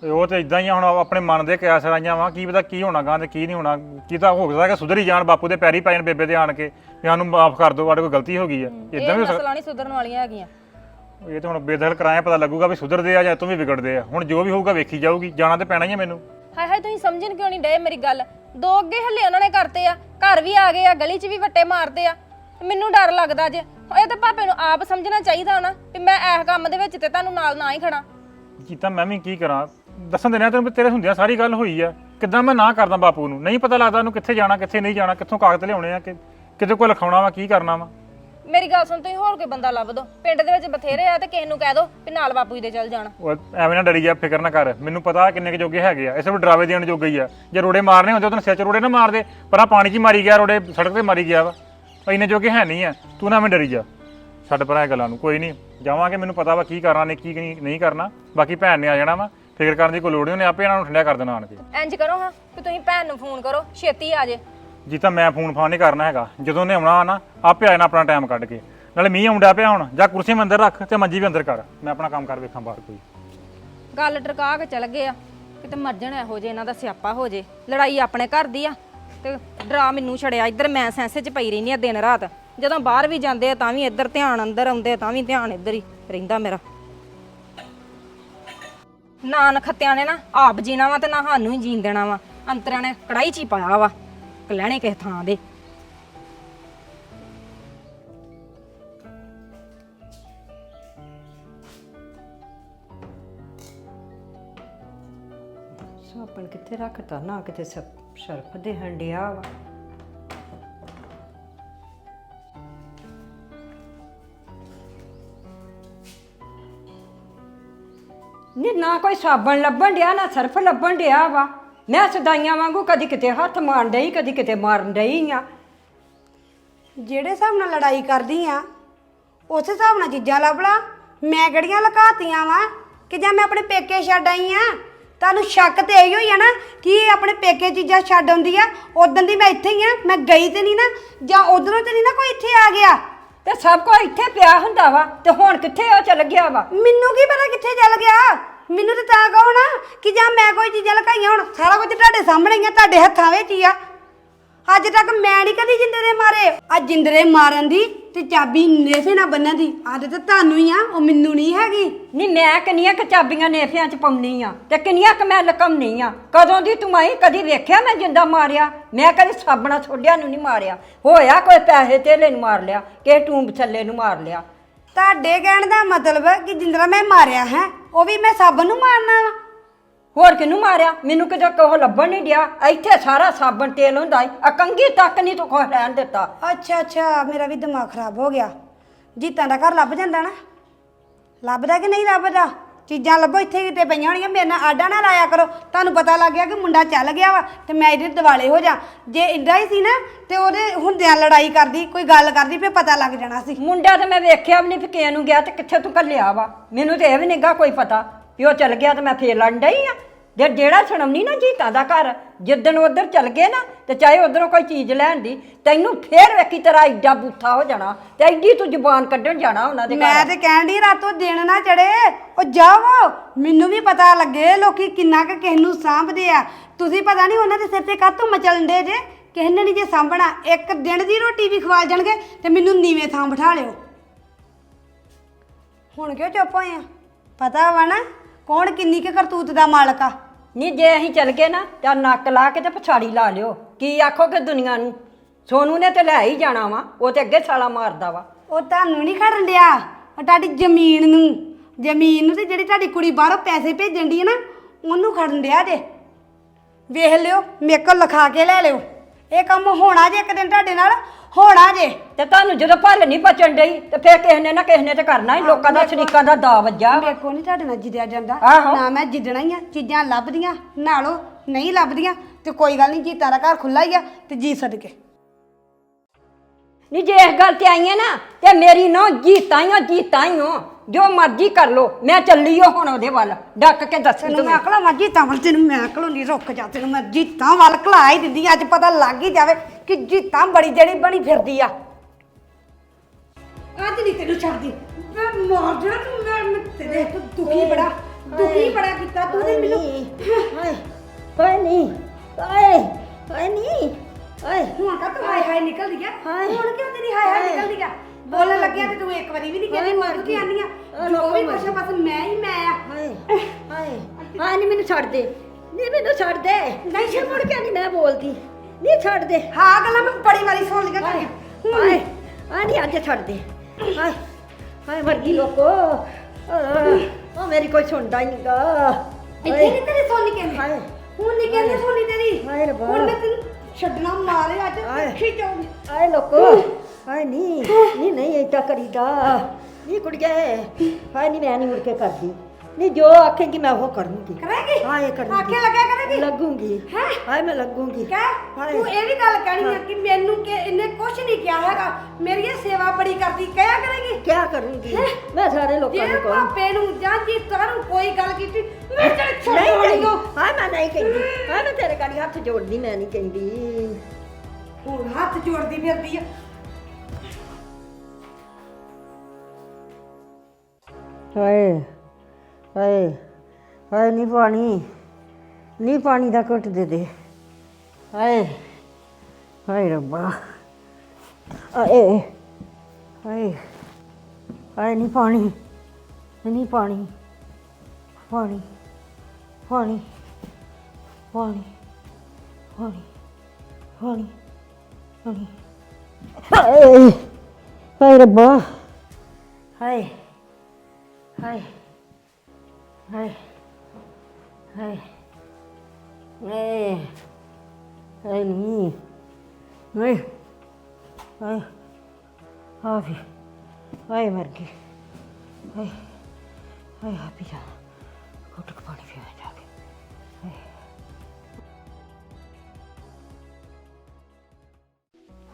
ਤੇ ਉਹ ਤੇ ਇਦਾਂ ਹੀ ਆ ਹੁਣ ਆਪਣੇ ਮਨ ਦੇ ਕਿਆਸ ਰਾਈਆਂ ਵਾ ਕੀ ਪਤਾ ਕੀ ਹੋਣਾ ਗਾਂ ਤੇ ਕੀ ਨਹੀਂ ਹੋਣਾ ਕੀ ਤਾਂ ਹੋ ਸਕਦਾ ਕਿ ਸੁਧਰ ਹੀ ਜਾਣ ਬਾਪੂ ਦੇ ਪੈਰੀ ਪੈ ਜਾਣ ਬੇਬੇ ਦੇ ਆਣ ਕੇ ਵੀ ਸਾਨੂੰ ਮਾਫ ਕਰ ਦਿਓ ਸਾਡੇ ਕੋਈ ਗਲਤੀ ਹੋ ਗਈ ਆ। ਇਦਾਂ ਵੀ ਹੋ ਸਕਦਾ ਨਹੀਂ ਸੁਧਰਨ ਵਾਲੀਆਂ ਹੈਗੀਆਂ। ਇਹ ਤਾਂ ਹੁਣ ਬੇਦਖਲ ਕਰਾਇਆ ਪਤਾ ਲੱਗੂਗਾ ਵੀ ਸੁਧਰਦੇ ਆ ਜਾਂ ਤੋਂ ਵੀ ਵਿਗੜਦੇ ਆ। ਹੁਣ ਜੋ ਵੀ ਹੋਊਗਾ ਵੇਖੀ ਜਾਊਗੀ ਜਾਣਾ ਤੇ ਪੈਣਾ ਹੀ ਆ ਮੈਨੂੰ। ਹਾਏ ਹਾਏ ਤੁਸੀਂ ਸਮਝਣ ਕਿਉਂ ਨਹੀਂ ਡਏ ਮੇਰੀ ਗੱਲ? ਦੋ ਅੱਗੇ ਹੱਲੇ ਉਹਨਾਂ ਨੇ ਕਰਤੇ ਆ ਘਰ ਵੀ ਆ ਗਏ ਆ ਗਲੀ 'ਚ ਵੀ ਵੱਟੇ ਮਾਰਦੇ ਆ। ਮੈਨੂੰ ਡਰ ਲੱਗਦਾ ਜੇ। ਇਹ ਤਾਂ ਪਾਪੇ ਨੂੰ ਆਪ ਸਮਝਣਾ ਚਾਹੀਦਾ ਨਾ ਵੀ ਮੈਂ ਇਸ ਕੰਮ ਦੇ ਵਿੱਚ ਤੇ ਤੁਹਾਨੂੰ ਨਾਲ ਨਾ ਹੀ ਖੜਾ। ਕੀਤਾ ਮੈਂ ਵੀ ਕੀ ਕਰਾਂ ਦੱਸਣ ਦੇ ਰਿਹਾ ਤੈਨੂੰ ਵੀ ਤੇਰੇ ਹੁੰਦਿਆਂ ਸਾਰੀ ਗੱਲ ਹੋਈ ਆ। ਕਿੱਦਾਂ ਮੈਂ ਨਾ ਕਰਦਾ ਬਾਪੂ ਨੂੰ? ਨਹੀਂ ਪਤਾ ਲੱਗਦਾ ਉਹਨੂੰ ਕਿੱਥੇ ਜਾਣਾ ਕਿੱਥੇ ਨਹੀਂ ਜਾਣਾ ਕਿੱਥੋਂ ਕਾਗਜ਼ ਲਿਆਉਣੇ ਆ ਕਿ ਕਿਤੇ ਕੋਈ ਲਿਖਾਉਣਾ ਵਾ ਕੀ ਕਰਨਾ ਵਾ। ਮੇਰੀ ਗੱਲ ਸੁਣ ਤੁਸੀਂ ਹੋਰ ਕੋਈ ਬੰਦਾ ਲੱਭ ਦੋ। ਪਿੰਡ ਦੇ ਵਿੱਚ ਬਥੇਰੇ ਆ ਤੇ ਕਿਸੇ ਨੂੰ ਕਹਿ ਦੋ ਵੀ ਨਾਲ ਬਾਪੂ ਜੀ ਦੇ ਚੱਲ ਜਾਣ। ਉਹ ਐਵੇਂ ਨਾ ਡਰੀ ਜਾ ਫਿਕਰ ਨਾ ਕਰ। ਮੈਨੂੰ ਪਤਾ ਕਿੰਨੇ ਕੁ ਜੋਗੇ ਹੈਗੇ ਆ। ਇਹ ਸਭ ਡਰਾਵੇ ਦੇਣ ਜੋਗੇ ਹੀ ਆ। ਜੇ ਰੋੜੇ ਮਾਰਨੇ ਹੁੰਦੇ ਉਹਦੋਂ ਸਿਰ 'ਚ ਰੋੜੇ ਨਾ ਮਾਰਦੇ ਪਰ ਆ ਪਾਣੀ 'ਚ ਹੀ ਮਾਰੀ ਗਿਆ ਰੋੜੇ ਸੜਕ ਤੇ ਮਾਰੀ ਗਿਆ ਵਾ। ਉਹ ਇੰਨੇ ਜੋਗੇ ਹੈ ਨਹੀਂ ਆ। ਤੂੰ ਨਾ ਐਵੇਂ ਡਰੀ ਜਾ। ਛੱਡ ਪਰਾਂ ਇਹ ਗੱਲਾਂ ਨੂੰ ਕੋਈ ਨਹੀਂ। ਜਾਵਾਂਗੇ ਮੈਨੂੰ ਪਤਾ ਵਾ ਕੀ ਕਰਨਾ ਨੇ ਕੀ ਨਹੀਂ ਕਰਨਾ। ਬਾਕੀ ਭੈਣ ਨੇ ਆ ਜਾਣਾ ਵਾ। ਫਿਕਰ ਕਰਨ ਦੀ ਕੋਈ ਲੋੜ ਨਹੀਂ ਉਹਨੇ ਆਪੇ ਇਹਨਾਂ ਨੂੰ ਠੰਡਿਆ ਕਰ ਦੇਣਾ ਆਣ ਕੇ। ਇੰਜ ਕਰੋ ਹਾਂ ਕਿ ਤੁਸੀਂ ਭੈਣ ਨੂੰ ਫੋਨ ਕਰੋ ਛੇਤੀ ਆ ਜੇ। ਜੀ ਤਾਂ ਮੈਂ ਫੋਨ ਫਾਨ ਨਹੀਂ ਕਰਨਾ ਹੈਗਾ। ਜਦੋਂ ਉਹਨੇ ਆਉਣਾ ਨਾ ਆਪੇ ਆ ਜਾਣਾ ਆਪਣਾ ਟਾਈਮ ਕੱਢ ਕੇ। ਨਾਲੇ ਮੀਂਹ ਆਉਂਦਾ ਪਿਆ ਹੁਣ ਜਾਂ ਕੁਰਸੀ ਮੈਂ ਅੰਦਰ ਰੱਖ ਤੇ ਮੰਜੀ ਵੀ ਅੰਦਰ ਕਰ। ਮੈਂ ਆਪਣਾ ਕੰਮ ਕਰ ਵੇਖਾਂ ਬਾਹਰ ਕੋਈ। ਗੱਲ ਟਰਕਾ ਕੇ ਚਲ ਗਏ ਆ। ਕਿਤੇ ਮਰ ਜਾਣਾ ਇਹੋ ਜੇ ਇਹਨਾਂ ਦਾ ਸਿਆਪਾ ਹੋ ਜੇ। ਲੜਾਈ ਆਪਣੇ ਘਰ ਦੀ ਆ ਤੇ ਡਰਾ ਮੈਨੂੰ ਛੜਿਆ। ਇੱਧਰ ਮੈਂ ਸੈਂਸੇ 'ਚ ਪਈ ਰਹਿੰਦੀ ਆ ਦਿਨ ਰਾਤ। ਜਦੋਂ ਬਾਹਰ ਵੀ ਜਾਂਦੇ ਆ ਤਾਂ ਵੀ ਇੱਧਰ ਧਿਆਨ ਅੰਦਰ ਆਉਂਦੇ ਆ ਤਾਂ ਵੀ ਧਿਆਨ ਇੱਧਰ ਹੀ ਰਹਿੰਦਾ ਮੇਰਾ। ਨਾ ਨਖੱਤਿਆਂ ਨੇ ਨਾ ਆਪ ਜੀਣਾ ਵਾ ਤੇ ਨਾ ਸਾਨੂੰ ਹੀ ਜੀਣ ਦੇਣਾ ਵਾ। ਅੰਤਰਿਆਂ ਨੇ ਕੜਾਈ 'ਚ ਹੀ ਪਾਇਆ ਵਾ ਕਲਿਆਣੇ ਕਿਸੇ ਥਾਂ ਦੇ। ਸਾਬਣ ਕਿੱਥੇ ਰੱਖਤਾ? ਨਾ ਕਿਤੇ ਸਰਫ ਦੇ ਹੰਡਿਆ ਵਾ। ਨੀ ਨਾ ਕੋਈ ਸਾਬਣ ਲੱਭਣ ਡਿਆ ਨਾ ਸਰਫ ਲੱਭਣ ਡਿਆ ਵਾ। ਮੈਂ ਸਦਾਈਆਂ ਵਾਂਗੂ ਕਦੀ ਕਿਤੇ ਹੱਥ ਮਾਰਨ ਡਈ ਕਦੀ ਕਿਤੇ ਮਾਰਨ ਡਈ ਆ। ਜਿਹੜੇ ਹਿਸਾਬ ਨਾਲ ਲੜਾਈ ਕਰਦੀ ਆ ਉਸ ਹਿਸਾਬ ਨਾਲ ਚੀਜ਼ਾਂ ਲੱਭ ਲਾ। ਮੈਂ ਕਿਹੜੀਆਂ ਲੁਕਾਤੀਆਂ ਵਾ ਕਿ ਜਾਂ ਮੈਂ ਆਪਣੇ ਪੇਕੇ ਛੱਡ ਆਈ ਆ? ਤੁਹਾਨੂੰ ਸ਼ੱਕ ਤੇ ਇਹੀ ਹੋਈ ਆ ਨਾ ਕਿ ਇਹ ਆਪਣੇ ਪੇਕੇ ਚੀਜ਼ਾਂ ਛੱਡ ਆਉਂਦੀ ਆ? ਉਦੋਂ ਦੀ ਮੈਂ ਇੱਥੇ ਹੀ ਆ ਮੈਂ ਗਈ ਤੇ ਨਹੀਂ ਨਾ। ਜਾਂ ਉਧਰੋਂ ਤੇ ਨਹੀਂ ਨਾ ਕੋਈ ਇੱਥੇ ਆ ਗਿਆ? ਤੇ ਸਭ ਕੋ ਇੱਥੇ ਪਿਆ ਹੁੰਦਾ ਵਾ ਤੇ ਹੁਣ ਕਿੱਥੇ ਉਹ ਚਲ ਗਿਆ ਵਾ? ਮੈਨੂੰ ਕੀ ਪਤਾ ਕਿੱਥੇ ਚੱਲ ਗਿਆ? ਮੈਨੂੰ ਤੇ ਤਾਂ ਕਹੋ ਨਾ ਕਿ ਜਾਂ ਮੈਂ ਕੋਈ ਚੀਜ਼ਾਂ ਲੁਕਾਈਆਂ ਹੁਣ। ਸਾਰਾ ਕੁਝ ਤੁਹਾਡੇ ਸਾਹਮਣੇ ਹੀ ਆ, ਤੁਹਾਡੇ ਹੱਥਾਂ ਵਿੱਚ ਹੀ ਆ। ਅੱਜ ਤੱਕ ਮੈਂ ਨਹੀਂ ਕਦੀ ਜਿੰਦਰੇ ਮਾਰੇ। ਆ ਜਿੰਦਰੇ ਮਾਰਨ ਦੀ ਤੇ ਚਾਬੀ ਨੇਫੇ ਨਾ ਬੰਨਣ ਦੀ ਆਦਤ ਤੁਹਾਨੂੰ ਹੀ ਆ, ਉਹ ਮੈਨੂੰ ਨਹੀਂ ਹੈਗੀ। ਨੀ, ਮੈਂ ਕਿੰਨੀਆਂ ਕੁ ਚਾਬੀਆਂ ਨੇਫਿਆਂ ਚ ਪਾਉਣੀ ਆ ਤੇ ਕਿੰਨੀਆਂ ਕੁ ਮੈਂ ਲਕਮਨੀ ਆ। ਕਦੋਂ ਦੀ ਤੂੰ ਆਈ, ਕਦੀ ਵੇਖਿਆ ਮੈਂ ਜਿੰਦਾ ਮਾਰਿਆ? ਮੈਂ ਕਦੀ ਸਾਬਣਾ ਛੋਡਿਆ ਨੂੰ ਨਹੀਂ ਮਾਰਿਆ। ਹੋਇਆ ਕੋਈ ਪੈਸੇ ਧੇਲੇ ਨੂੰ ਮਾਰ ਲਿਆ ਕਿਸੇ ਟੂੰਬ ਥੱਲੇ ਨੂੰ ਮਾਰ ਲਿਆ। ਤੁਹਾਡੇ ਕਹਿਣ ਦਾ ਮਤਲਬ ਕਿ ਜਿੰਦਰਾ ਮੈਂ ਮਾਰਿਆ ਹੈ ਉਹ ਵੀ ਮੈਂ ਸਾਬਣ ਨੂੰ ਮਾਰਨਾ ਵਾ। ਹੋਰ ਕਿਹਨੂੰ ਮਾਰਿਆ? ਮੈਨੂੰ ਕਿਤੇ ਕੋਹ ਲੱਭਣ ਨਹੀਂ ਡਿਆ। ਇੱਥੇ ਸਾਰਾ ਸਾਬਣ ਤੇਲ ਹੁੰਦਾ ਈ ਆ ਕੰਗੀ ਤੱਕ ਨਹੀਂ ਤੂੰ ਕੋਹ ਰਹਿਣ ਦਿੱਤਾ। ਅੱਛਾ ਅੱਛਾ ਮੇਰਾ ਵੀ ਦਿਮਾਗ ਖਰਾਬ ਹੋ ਗਿਆ। ਜੀਤਾਂ ਦਾ ਘਰ ਲੱਭ ਜਾਂਦਾ ਨਾ? ਲੱਭਦਾ ਕਿ ਨਹੀਂ ਲੱਭਦਾ? ਚੀਜ਼ਾਂ ਲੱਭੋ, ਇੱਥੇ ਕਿਤੇ ਪਈਆਂ ਹੋਣੀਆਂ, ਮੇਰੇ ਨਾਲ ਆਡਾ ਨਾ ਲਾਇਆ ਕਰੋ। ਤੁਹਾਨੂੰ ਪਤਾ ਲੱਗ ਗਿਆ ਕਿ ਮੁੰਡਾ ਚੱਲ ਗਿਆ ਵਾ ਤੇ ਮੈਂ ਇਹਦੇ ਦਿਵਾਲੇ ਹੋ ਜਾ। ਜੇ ਇੰਦਾ ਹੀ ਸੀ ਨਾ, ਤੇ ਉਹਦੇ ਹੁੰਦਿਆਂ ਲੜਾਈ ਕਰਦੀ, ਕੋਈ ਗੱਲ ਕਰਦੀ ਫੇ ਪਤਾ ਲੱਗ ਜਾਣਾ ਸੀ। ਮੁੰਡਾ ਤੇ ਮੈਂ ਵੇਖਿਆ ਵੀ ਨਹੀਂ ਕਿ ਕਿਸੇ ਨੂੰ ਗਿਆ ਤੇ ਕਿੱਥੇ ਤੂੰ ਕੱਲਿਆ ਵਾ। ਮੈਨੂੰ ਤੇ ਇਹ ਵੀ ਨਹੀਂਗਾ ਕੋਈ ਪਤਾ ਵੀ ਉਹ ਚੱਲ ਗਿਆ ਤੇ ਮੈਂ ਫੇਰ ਲੜਨ ਡਈ ਆ। ਜੇ ਜਿਹੜਾ ਸੁਣਮਨੀ ਨਾ ਜੀਤਾਂ ਦਾ ਘਰ ਜਿੱਦਣ ਉਧਰ ਚੱਲ ਗਏ ਨਾ ਤੇ ਚਾਹੇ ਉਧਰੋਂ ਕੋਈ ਚੀਜ਼ ਲੈਣ ਦੀ ਤੈਨੂੰ ਫੇਰ ਵੇਖੀ ਤੇਰਾ ਐਡਾ ਬੂਥਾ ਹੋ ਜਾਣਾ ਤੇ ਐਡੀ ਤੂੰ ਜ਼ੁਬਾਨ ਕੱਢਣ ਜਾਣਾ ਉਹਨਾਂ ਦੇ ਮੈਂ ਘਰ। ਤੇ ਕਹਿਣ ਦੀ ਰਾਤੋਂ ਦਿਨ ਨਾ ਚੜੇ ਉਹ ਜਾਵੋ ਮੈਨੂੰ ਵੀ ਪਤਾ ਲੱਗੇ ਲੋਕੀ ਕਿੰਨਾ ਕੁ ਕਿਸ ਨੂੰ ਸਾਂਭਦੇ ਆ। ਤੁਸੀਂ ਪਤਾ ਨਹੀਂ ਉਹਨਾਂ ਦੇ ਸਿਰ ਤੇ ਕਾਹਤੋਂ ਮਚਲਣ ਦੇ ਜੇ ਕਿਸੇ ਨੇ ਨਹੀਂ ਜੇ ਸਾਂਭਣਾ। ਇੱਕ ਦਿਨ ਦੀ ਰੋਟੀ ਵੀ ਖਵਾ ਜਾਣਗੇ ਤੇ ਮੈਨੂੰ ਨੀਵੇਂ ਥਾਂ ਬਿਠਾ ਲਿਓ। ਹੁਣ ਕਿਉਂ ਚੁੱਪ ਹੋਏ ਆ? ਪਤਾ ਵਾ ਨਾ ਕੌਣ ਕਿੰਨੀ ਕੁ ਕਰਤੂਤ ਦਾ ਮਾਲਕ ਆ। ਨਹੀਂ ਜੇ ਅਸੀਂ ਚੱਲ ਗਏ ਨਾ ਤਾਂ ਨੱਕ ਲਾ ਕੇ ਤੇ ਪਛਾੜੀ ਲਾ ਲਿਓ। ਕੀ ਆਖੋਗੇ ਦੁਨੀਆ ਨੂੰ? ਸੋਨੂ ਨੇ ਤੇ ਲੈ ਹੀ ਜਾਣਾ ਵਾ, ਉਹ ਤੇ ਅੱਗੇ ਸਾਲਾ ਮਾਰਦਾ ਵਾ। ਉਹ ਤੁਹਾਨੂੰ ਨਹੀਂ ਖੜਨ ਡਿਆ, ਉਹ ਤੁਹਾਡੀ ਜ਼ਮੀਨ ਨੂੰ। ਜ਼ਮੀਨ ਨੂੰ ਤੇ ਜਿਹੜੀ ਤੁਹਾਡੀ ਕੁੜੀ ਬਾਹਰੋਂ ਪੈਸੇ ਭੇਜਣ ਦੀ ਹੈ ਨਾ, ਉਹਨੂੰ ਖੜਨ ਡਿਆ ਜੇ। ਵੇਖ ਲਿਓ, ਮੇਰੇ ਕੋਲ ਲਿਖਾ ਕੇ ਲੈ ਲਿਓ। ਇਹ ਕੰਮ ਹੋਣਾ ਜੇ ਇੱਕ ਦਿਨ ਤੁਹਾਡੇ ਨਾਲ ਹੋਣਾ ਜੇ ਤੇ ਤੁਹਾਨੂੰ ਜਦੋਂ ਭੱਲ ਨਹੀਂ ਪਚਣ ਡਈ ਤੇ ਫਿਰ ਕਿਸੇ ਨੇ ਨਾ ਕਿਸੇ ਨੇ ਤੇ ਕਰਨਾ ਹੀ ਲੋਕਾਂ ਦਾ ਸ਼ਰੀਕਾਂ ਦਾ ਦਾ ਵੱਜਾ। ਮੇਰੇ ਕੋਲ ਨਹੀਂ ਤੁਹਾਡੇ ਨਾਲ ਜਿੱਦਿਆ ਜਾਂਦਾ ਆਹੋ। ਨਾ ਮੈਂ ਜਿੱਦਣਾ ਹੀ ਆ ਚੀਜ਼ਾਂ ਲੱਭਦੀਆਂ ਨਾਲੋਂ ਨਹੀਂ ਲੱਭਦੀਆਂ ਤੇ ਕੋਈ ਗੱਲ ਨਹੀਂ ਜੀਤਾ ਦਾ ਘਰ ਖੁੱਲਾ ਹੀ ਆ ਤੇ ਜੀ ਸਦਕੇ ਨਹੀਂ ਜੇ ਇਸ ਗੱਲ ਤੇ ਆਈਆਂ ਨਾ ਤੇ ਮੇਰੀ ਨੋ ਜੀਤਾਂ ਹੀ ਓ, ਜੀਤਾਂ ਹੀ ਓ। ਜੋ ਮਰਜ਼ੀ ਕਰ ਲੋ ਮੈਂ ਚੱਲੀ ਓ ਹੁਣ ਉਹਦੇ ਵੱਲ ਡੱਕ ਕੇ ਦੱਸ ਤੈਨੂੰ ਮੈਂ ਅਕਲਾਂ ਵਾਂ ਜੀਤਾਂ ਵੱਲ ਤੈਨੂੰ ਮੈਂ ਅਕਲੋਂ ਨਹੀਂ ਰੁੱਕ ਜਾ ਤੈਨੂੰ ਮੈਂ ਜੀਤਾਂ ਵੱਲ ਘਲਾ ਹੀ ਦਿੰਦੀ ਅੱਜ ਪਤਾ ਲੱਗ ਹੀ ਜਾਵੇ ਕਿ ਜੀਤਾਂ ਬੜੀ ਜਿਹੜੀ ਬਣੀ ਫਿਰਦੀ ਆ। ਅੱਜ ਨਹੀਂ ਤੈਨੂੰ ਛੱਡਦੀ। ਮੈਂ ਮਾਰ ਦੇਣਾ ਤੂੰ ਮੈਂ ਮੈਂ ਤੇਰੇ ਤੋਂ ਦੁਖੀ ਬੜਾ ਦੁਖੀ ਬੜਾ ਕੀਤਾ ਤੂੰ ਤੇ ਮੈਨੂੰ। ਹਾਏ ਹਾਏ ਨਹੀਂ ਹਾਏ ਹਾਏ ਨਹੀਂ ਹਾਏ। ਹੁਣ ਕਾ ਤੂੰ ਹਾਏ ਹਾਏ ਨਿਕਲ ਗਿਆ ਹੁਣ ਕਿਉਂ ਤੇਰੀ ਹਾਏ ਹਾਏ। ਨਿਕਲ ਗਿਆ ਬੋਲਣ ਲੱਗਿਆ ਤੇ ਤੂੰ ਇੱਕ ਵਾਰੀ ਵੀ ਨਹੀਂ ਕਹਿੰਦੀ ਮਰ ਗਈ ਆਨੀ ਆ? ਜੋ ਵੀ ਕੁਛ ਆ, ਬਸ ਮੈਂ ਹੀ ਮੈਂ ਆ। ਹਾਏ ਹਾਏ ਹਾਏ ਨਹੀਂ ਮੈਨੂੰ ਛੱਡ ਦੇ। ਨਹੀਂ ਮੈਨੂੰ ਛੱਡ ਦੇ। ਨਹੀਂ। ਛੱਡ ਮੁੜ ਕੇ ਨਹੀਂ ਮੈਂ ਬੋਲਦੀ। ਨਹੀਂ ਛੱਡ ਦੇ। ਹਾਂ ਗੱਲਾਂ ਮੈਂ ਬੜੀ ਵਾਰੀ ਸੁਣ ਲਈਆਂ ਹਾਏ ਹਾਏ ਨਹੀਂ ਅੱਜ ਛੱਡ ਦੇ। ਹਾਏ ਹਾਏ ਵਰਗੀ ਲੋਕੋ। ਉਹ ਮੇਰੀ ਕੋਈ ਸੁਣਦਾ ਹੀ ਨਹੀਂਗਾ। ਇੱਥੇ ਨਹੀਂ ਤੇਰੀ ਸੋਨੀ ਕਹਿੰਦੀ? ਹਾਏ ਹੁਣ ਨਹੀਂ ਕਹਿੰਦੀ ਸੋਨੀ ਤੇਰੀ? ਹਾਏ ਰੱਬਾ। ਹੁਣ ਮੈਂ ਤੈਨੂੰ ਛੱਡਣਾ ਮਾਰੇ ਅੱਜ ਅੱਖੀ ਜਾਊਗੀ ਆਏ ਲੋਕੋ। ਹਾਏ ਨਹੀਂ ਨਹੀਂ ਨਹੀਂ ਏਦਾਂ ਕਰੀਦਾ। ਨਹੀਂ ਕੁੜੀਏ। ਹਾਏ ਨਹੀਂ ਮੈਂ ਨਹੀਂ ਮੁੜ ਕੇ ਕਰਦੀ। ਨਹੀਂ ਜੋ ਆਖੇਗੀ ਮੈਂ ਉਹ ਕਰੂੰਗੀ। ਕਰੇਗੀ? ਹਾਂ ਇਹ ਕਰੂੰਗੀ। ਆਖੇ ਲੱਗਿਆ ਕਰੇਗੀ? ਲੱਗੂੰਗੀ। ਹੈਂ? ਹਾਏ ਮੈਂ ਲੱਗੂੰਗੀ। ਕਹਿ। ਤੂੰ ਇਹ ਵੀ ਗੱਲ ਕਹਿਣੀ ਆ ਕਿ ਮੈਨੂੰ ਕਿ ਇਹਨੇ ਕੁਝ ਨਹੀਂ ਕਿਹਾ ਹੈਗਾ। ਮੇਰੀ ਇਹ ਸੇਵਾ ਬੜੀ ਕਰਦੀ ਕਹਿਆ ਕਰੇਗੀ? ਕਿਆ ਕਰੂੰਗੀ? ਮੈਂ ਸਾਰੇ ਲੋਕਾਂ ਜੇ ਨੂੰ ਕਹੂੰ ਪਾਪੇ ਨੂੰ ਜਾਂ ਜੀ ਤਾਰੂ ਕੋਈ ਗੱਲ ਕੀਤੀ ਮੈਂ ਤੇਰੇ ਛੱਡ ਦਊਂਗਾ ਹਾਏ ਮੈਂ ਨਹੀਂ ਕਹਿੰਦੀ। ਹਾਏ ਮੈਂ ਤੇਰੇ ਗਾੜੀ ਹੱਥ ਜੋੜਦੀ ਮੈਂ ਨਹੀਂ ਕਹਿੰਦੀ। ਹੁਣ ਹੱਥ ਜੋੜਦੀ ਫਿਰਦੀ ਆ। ਹਾਏ। ਹਾਏ ਹਾਏ ਨਹੀਂ ਪਾਣੀ। ਨਹੀਂ ਪਾਣੀ ਦਾ ਘੁੱਟ ਦੇ ਦੇ। ਹਾਏ ਹਾਏ ਰੱਬਾ। ਹਾਏ ਹਾਏ ਹਾਏ ਨਹੀਂ ਪਾਣੀ। ਨਹੀਂ ਪਾਣੀ। ਪਾਣੀ ਪਾਣੀ ਪਾਣੀ ਪਾਣੀ ਪਾਣੀ ਪਾਣੀ। ਹਾਏ ਹਾਏ ਰੱਬਾ। ਹਾਏ ਹਾਏ। ਹਾਏ ਹਾਏ ਹਾਏ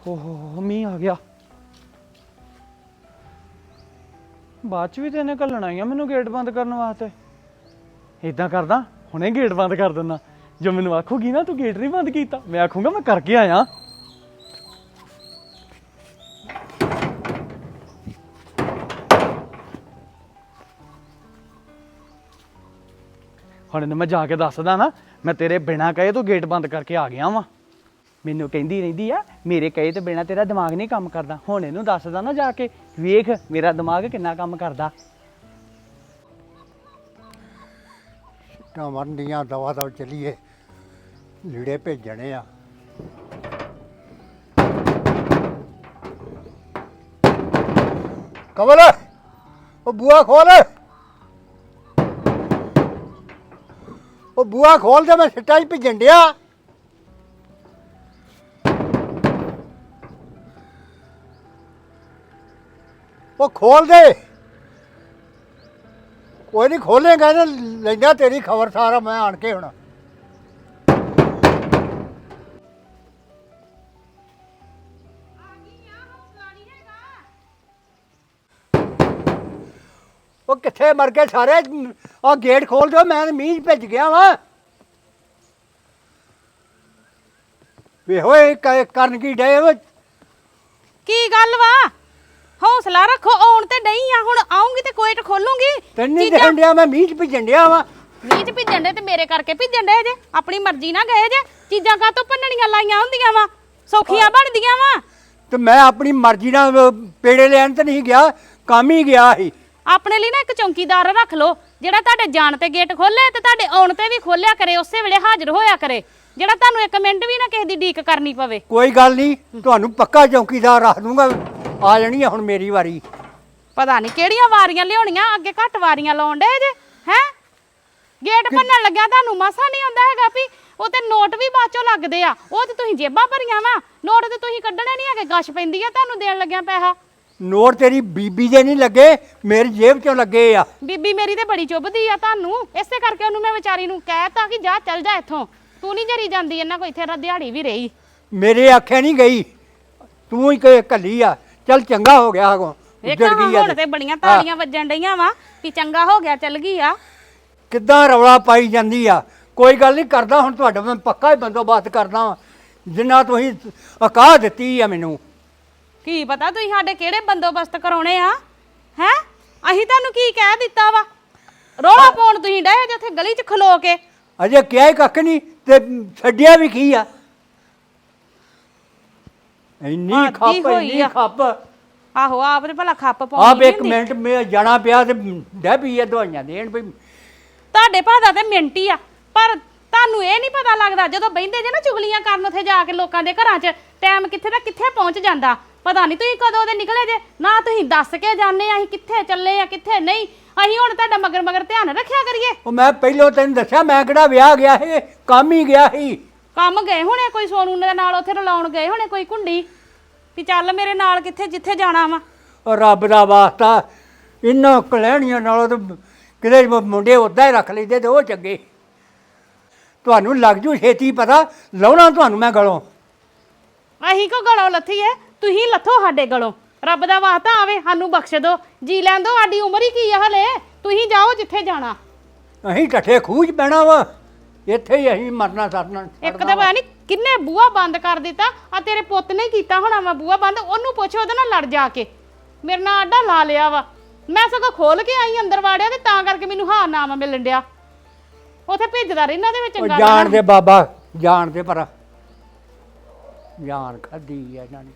ਹੋ ਹੋ ਹੋ, ਮੀਂਹ ਆ ਗਿਆ। ਬਾਅਦ ਚ ਵੀ ਤੇ ਇਹਨੇ ਘੱਲਣਾ ਹੀ ਆ ਮੈਨੂੰ ਗੇਟ ਬੰਦ ਕਰਨ ਵਾਸਤੇ। ਇਦਾਂ ਕਰਦਾ, ਹੁਣੇ ਗੇਟ ਬੰਦ ਕਰ ਦਿੰਦਾ। ਜੋ ਮੈਨੂੰ ਆਖੂਗੀ ਨਾ, ਤੂੰ ਗੇਟ ਨਹੀਂ ਬੰਦ ਕੀਤਾ, ਮੈਂ ਆਖੂੰਗਾ, ਮੈਂ ਕਰਕੇ ਆਇਆ। ਹੁਣ ਇਹਨੂੰ ਮੈਂ ਜਾ ਕੇ ਦੱਸਦਾ ਨਾ, ਮੈਂ ਤੇਰੇ ਬਿਨਾ ਕਹੇ ਤੂੰ ਗੇਟ ਬੰਦ ਕਰਕੇ ਆ ਗਿਆ ਵਾਂ। ਮੈਨੂੰ ਕਹਿੰਦੀ ਰਹਿੰਦੀ ਆ, ਮੇਰੇ ਕਹੇ ਤੇ ਬਿਨਾ ਤੇਰਾ ਦਿਮਾਗ ਨਹੀਂ ਕੰਮ ਕਰਦਾ। ਹੁਣ ਇਹਨੂੰ ਦੱਸਦਾ ਨਾ ਜਾ ਕੇ, ਵੇਖ ਮੇਰਾ ਦਿਮਾਗ ਕਿੰਨਾ ਕੰਮ ਕਰਦਾ। ਛਿੱਟਾਂ ਮਰਨ ਦਵਾ ਦਵ ਚੱਲੀਏ। ਲੀੜੇ ਭੇਜਣੇ ਆ। ਕਮਲ, ਉਹ ਬੂਆ ਖੋਲ। ਉਹ ਬੂਆ ਖੋਲ ਦੇ, ਮੈਂ ਛਿੱਟਾਂ 'ਚ ਭੇਜਣ ਡਿਆ। ਉਹ ਖੋਲ ਦੇ। ਕੋਈ ਨਹੀਂ ਖੋਲੇਗਾ ਨਾ ਲੈਂਦਾ ਤੇਰੀ ਖਬਰ ਸਾਰਾ, ਮੈਂ ਆਣ ਕੇ ਹੁਣ। ਉਹ ਕਿੱਥੇ ਮਰ ਗਏ ਸਾਰੇ? ਆ ਗੇਟ ਖੋਲ ਦਿਓ, ਮੈਂ ਮੀਂਹ 'ਚ ਭਿੱਜ ਗਿਆ ਵਾਂ। ਵੇ ਹੋਏ, ਕ- ਕਰਨ ਕੀ ਡੇ ਕੀ ਗੱਲ ਵਾ? ਹੌਸਲਾ ਰੱਖੋ ਆਉਣ ਤੇ ਨਹੀਂ ਆ ਹੁਣ ਆਉਂਗੀ ਤੇ ਕੋਇਟ ਖੋਲੂੰਗੀ। ਤੈਨੂੰ ਦੇਖਣ ਡਿਆ ਮੈਂ ਮੀਂਹ 'ਚ ਭਿੱਜਣ ਡਿਆ ਵਾਂ। ਮੀਂਹ ਚ ਭਿੱਜਣ ਦੇ ਤੇ ਮੇਰੇ ਕਰਕੇ ਭਿੱਜਣ ਦੇ ਜੇ। ਆਪਣੀ ਮਰਜ਼ੀ ਨਾਲ ਗਏ ਜੇ। ਚੀਜ਼ਾਂ ਕਾਹਤੋਂ ਭੰਨਣੀਆਂ ਲਾਈਆਂ ਹੁੰਦੀਆਂ ਵਾ? ਸੌਖੀਆਂ ਬਣਦੀਆਂ ਵਾ। ਤੇ ਮੈਂ ਆਪਣੀ ਮਰਜ਼ੀ ਨਾਲ ਪੇੜੇ ਲੈਣ ਤੇ ਨਹੀਂ ਗਿਆ ਕੰਮ ਹੀ ਗਿਆ ਸੀ। ਆਪਣੇ ਲਈ ਨਾ ਇੱਕ ਚੌਕੀਦਾਰ ਰੱਖ ਲਓ ਜਿਹੜਾ ਤੁਹਾਡੇ ਜਾਣ ਤੇ ਗੇਟ ਖੋਲੇ ਤੇ ਤੁਹਾਡੇ ਆਉਣ ਤੇ ਵੀ ਖੋਲਿਆ ਕਰੇ ਉਸੇ ਵੇਲੇ ਹਾਜ਼ਰ ਹੋਇਆ ਕਰੇ। ਜਿਹੜਾ ਤੁਹਾਨੂੰ ਇੱਕ ਮਿੰਟ ਵੀ ਨਾ ਕਿਸੇ ਦੀ ਡੀਕ ਕਰਨੀ ਪਵੇ। ਕੋਈ ਗੱਲ ਨਹੀਂ ਤੁਹਾਨੂੰ ਪੱਕਾ ਚੌਕੀਦਾਰ ਰੱਖ ਦੂੰਗਾ। ਆ ਜਾਣੀ ਆ ਹੁਣ ਮੇਰੀ ਵਾਰੀ। ਪਤਾ ਨਹੀਂ ਕਿਹੜੀਆਂ ਵਾਰੀਆਂ ਲਿਆਉਣੀਆਂ ਅੱਗੇ ਘੱਟ ਵਾਰੀਆਂ ਲਾਉਣ ਡੇ ਜੇ ਹੈ? ਗੇਟ ਭੰਨਣ ਲੱਗਿਆ ਤੁਹਾਨੂੰ ਮਸਾ ਨਹੀਂ ਆਉਂਦਾ ਹੈਗਾ ਵੀ ਉਹ ਤੇ ਨੋਟ ਵੀ ਬਾਅਦ ਚੋਂ ਲੱਗਦੇ ਆ। ਉਹ ਤੇ ਤੁਸੀਂ ਜੇਬਾਂ ਭਰੀਆਂ ਵਾ ਨੋਟ ਤੇ ਤੁਸੀਂ ਕੱਢਣੇ ਨਹੀਂ ਹੈਗੇ ਗਸ਼ ਪੈਂਦੀ ਆ ਤੁਹਾਨੂੰ ਦੇਣ ਲੱਗਿਆ ਪੈਸਾ। ਨੋਟ ਤੇਰੀ ਬੀਬੀ ਦੇ ਨਹੀਂ ਲੱਗੇ ਮੇਰੀ ਜੇਬ 'ਚੋਂ ਲੱਗੇ ਆ। ਬੀਬੀ ਮੇਰੀ ਤੇ ਬੜੀ ਚੁੱਭਦੀ ਆ ਤੁਹਾਨੂੰ ਇਸੇ ਕਰਕੇ ਉਹਨੂੰ ਮੈਂ ਵਿਚਾਰੀ ਨੂੰ ਕਹਿਤਾ ਕਿ ਜਾ ਚੱਲ ਜਾ ਇੱਥੋਂ। ਤੂੰ ਨਹੀਂ ਜਰੀ ਜਾਂਦੀ ਇਹਨਾਂ ਕੋਈ ਇੱਥੇ ਰ ਦਿਹਾੜੀ ਵੀ ਰਹੀ। ਮੇਰੇ ਆਖੇ ਨਹੀਂ ਗਈ ਤੂੰ ਹੀ ਕਿ ਕੱਲੀ ਆ। ਚੱਲ ਚੰਗਾ ਹੋ ਗਿਆ ਹਗੋ। ਵੇਖਾਂ ਹੁਣ ਤੇ। ਬੜੀਆਂ ਤਾੜੀਆਂ ਵੱਜਣ ਡਈਆਂ ਵਾ ਕਿ ਚੰਗਾ ਹੋ ਗਿਆ ਚੱਲ ਗਈ ਆ। ਕਿੱਦਾਂ ਰੌਲਾ ਪਾਈ ਜਾਂਦੀ ਆ? ਕੋਈ ਗੱਲ ਨਹੀਂ ਕਰਦਾ ਹੁਣ ਤੁਹਾਡਾ ਮੈਂ ਪੱਕਾ ਹੀ ਬੰਦੋਬਸਤ ਕਰਦਾ ਵਾਂ। ਜਿੰਨਾ ਤੁਸੀਂ ਅਕਾਹ ਦਿੱਤੀ ਆ ਮੈਨੂੰ। ਕੀ ਪਤਾ ਤੁਸੀਂ ਸਾਡੇ ਕਿਹੜੇ ਬੰਦੋਬਸਤ ਕਰਾਉਣੇ ਆ? ਹੈ? ਅਸੀਂ ਤੁਹਾਨੂੰ ਕੀ ਕਹਿ ਦਿੱਤਾ ਵਾ? ਰੋਲਾ ਪਾਉਣ ਤੁਸੀਂ ਡਏ ਜੇ ਗਲੀ 'ਚ ਖਲੋ ਕੇ। ਅਜੇ ਕਿਹਾ ਹੀ ਕੱਖ ਨਹੀਂ ਤੇ ਛੱਡਿਆ ਵੀ ਕੀ ਆ? ਇੰਨੀ ਖੱਪ ਹੋਈ ਇੰਨੀ ਆ। ਖੱਪ। ਆਹੋ ਆਪ ਤੇ ਭਲਾ ਖੱਪ ਆਪ ਇੱਕ ਮਿੰਟ ਮੇ ਜਾਣਾ ਪਿਆ ਤੇ ਡੈ ਪਈ ਆ ਦਵਾਈਆਂ ਦੇਣ ਵੀ। ਤੁਹਾਡੇ ਭਾਦਾ ਤੇ ਮਿੰਟ ਆ ਪਰ ਤੁਹਾਨੂੰ ਇਹ ਨਹੀਂ ਪਤਾ ਲੱਗਦਾ ਜਦੋਂ ਬਹਿੰਦੇ ਜੇ ਨਾ ਚੁਗਲੀਆਂ ਕਰਨ ਉੱਥੇ ਜਾ ਕੇ ਲੋਕਾਂ ਦੇ ਘਰਾਂ 'ਚ ਟਾਈਮ ਕਿੱਥੇ ਦਾ ਕਿੱਥੇ ਪਹੁੰਚ ਜਾਂਦਾ? ਪਤਾ ਨਹੀਂ ਤੁਸੀਂ ਕਦੋਂ ਦੇ ਨਿਕਲੇ ਜੇ ਨਾ ਤੁਸੀਂ ਦੱਸ ਕੇ ਜਾਂਦੇ ਆ ਅਸੀਂ ਕਿੱਥੇ ਚੱਲੇ ਆ ਕਿੱਥੇ ਨਹੀਂ? ਅਸੀਂ ਹੁਣ ਤੁਹਾਡਾ ਮਗਰ ਮਗਰ ਧਿਆਨ ਰੱਖਿਆ ਕਰੀਏ। ਉਹ ਮੈਂ ਪਹਿਲਾਂ ਤੈਨੂੰ ਦੱਸਿਆ ਮੈਂ ਕਿਹੜਾ ਵਿਆਹ ਗਿਆ ਸੀ ਕੰਮ ਹੀ ਗਿਆ ਸੀ। ਕੰਮ ਗਏ ਹੋਣੇ ਕੋਈ ਸੋਨੂ ਦੇ ਨਾਲ ਉੱਥੇ ਰਲਾਉਣ ਗਏ ਹੋਣੇ ਕੋਈ ਕੁੰਡੀ? ਵੀ ਚੱਲ ਮੇਰੇ ਨਾਲ ਕਿੱਥੇ ਜਿੱਥੇ ਜਾਣਾ ਵਾ? ਉਹ ਰੱਬ ਦਾ ਵਾਸਤਾ ਇਹਨਾਂ ਕਲਹਿਣੀਆਂ ਨਾਲੋਂ ਤਾਂ ਕਿਤੇ ਮੁੰਡੇ ਉਦਾਂ ਹੀ ਰੱਖ ਲਈਦੇ ਤੇ ਉਹ ਚੰਗੇ। ਤੁਹਾਨੂੰ ਲੱਗ ਜੂ ਛੇਤੀ ਪਤਾ ਲਾਉਣਾ ਤੁਹਾਨੂੰ ਮੈਂ ਗਲੋਂ। ਅਹੀਂ ਕੋ ਗਲੋਂ ਲੱਥੀ ਐ ਤੁਸੀਂ ਲੱਥੋ ਸਾਡੇ ਗਲੋਂ। ਰੱਬ ਦਾ ਵਾਸਤਾ ਆਵੇ ਸਾਨੂੰ ਬਖਸ਼ ਦਿਓ। ਜੀ ਲੈਣ ਦਿਓ ਸਾਡੀ ਉਮਰ ਹੀ ਕੀ ਆ ਹਲੇ? ਤੁਸੀਂ ਜਾਓ ਜਿੱਥੇ ਜਾਣਾ। ਅਸੀਂ ਟੱਠੇ ਖੂਜ ਪੈਣਾ ਵਾ। ਇੱਥੇ ਹੀ ਅਸੀਂ ਮਰਨਾ ਸਰਨਾ ਇੱਕ ਤਾਂ ਪਤਾ ਨਹੀਂ ਕਿੰਨੇ ਬੂਹਾ ਬੰਦ ਕਰ ਦਿੱਤਾ ਆ ਤੇਰੇ ਪੁੱਤ ਨੇ ਕੀਤਾ ਹੋਣਾ ਵਾ ਬੂਹਾ ਬੰਦ ਉਹਨੂੰ ਪੁੱਛ ਉਹਦੇ ਨਾਲ ਲੜ ਜਾ ਕੇ। ਮੇਰੇ ਨਾਲ ਆਡਾ ਲਾ ਲਿਆ ਵਾ। ਮੈਂ ਸਗੋਂ ਖੋਲ ਕੇ ਆਈ ਅੰਦਰ ਵਾੜਿਆ ਤੇ ਤਾਂ ਕਰਕੇ ਮੈਨੂੰ ਹਾਂ ਨਾਮ ਮਿਲਣ ਡਿਆ। ਉਥੇ ਭੇਜਦਾ ਰਹਿਣਾ ਦੇ ਵਿੱਚ ਉਹ ਚੰਗਾ ਜਾਣ ਦੇ ਬਾਬਾ ਜਾਣ ਦੇ ਪਰ ਜਾਣ ਖਾਦੀ ਆ ਇਹਨਾਂ ਨੇ।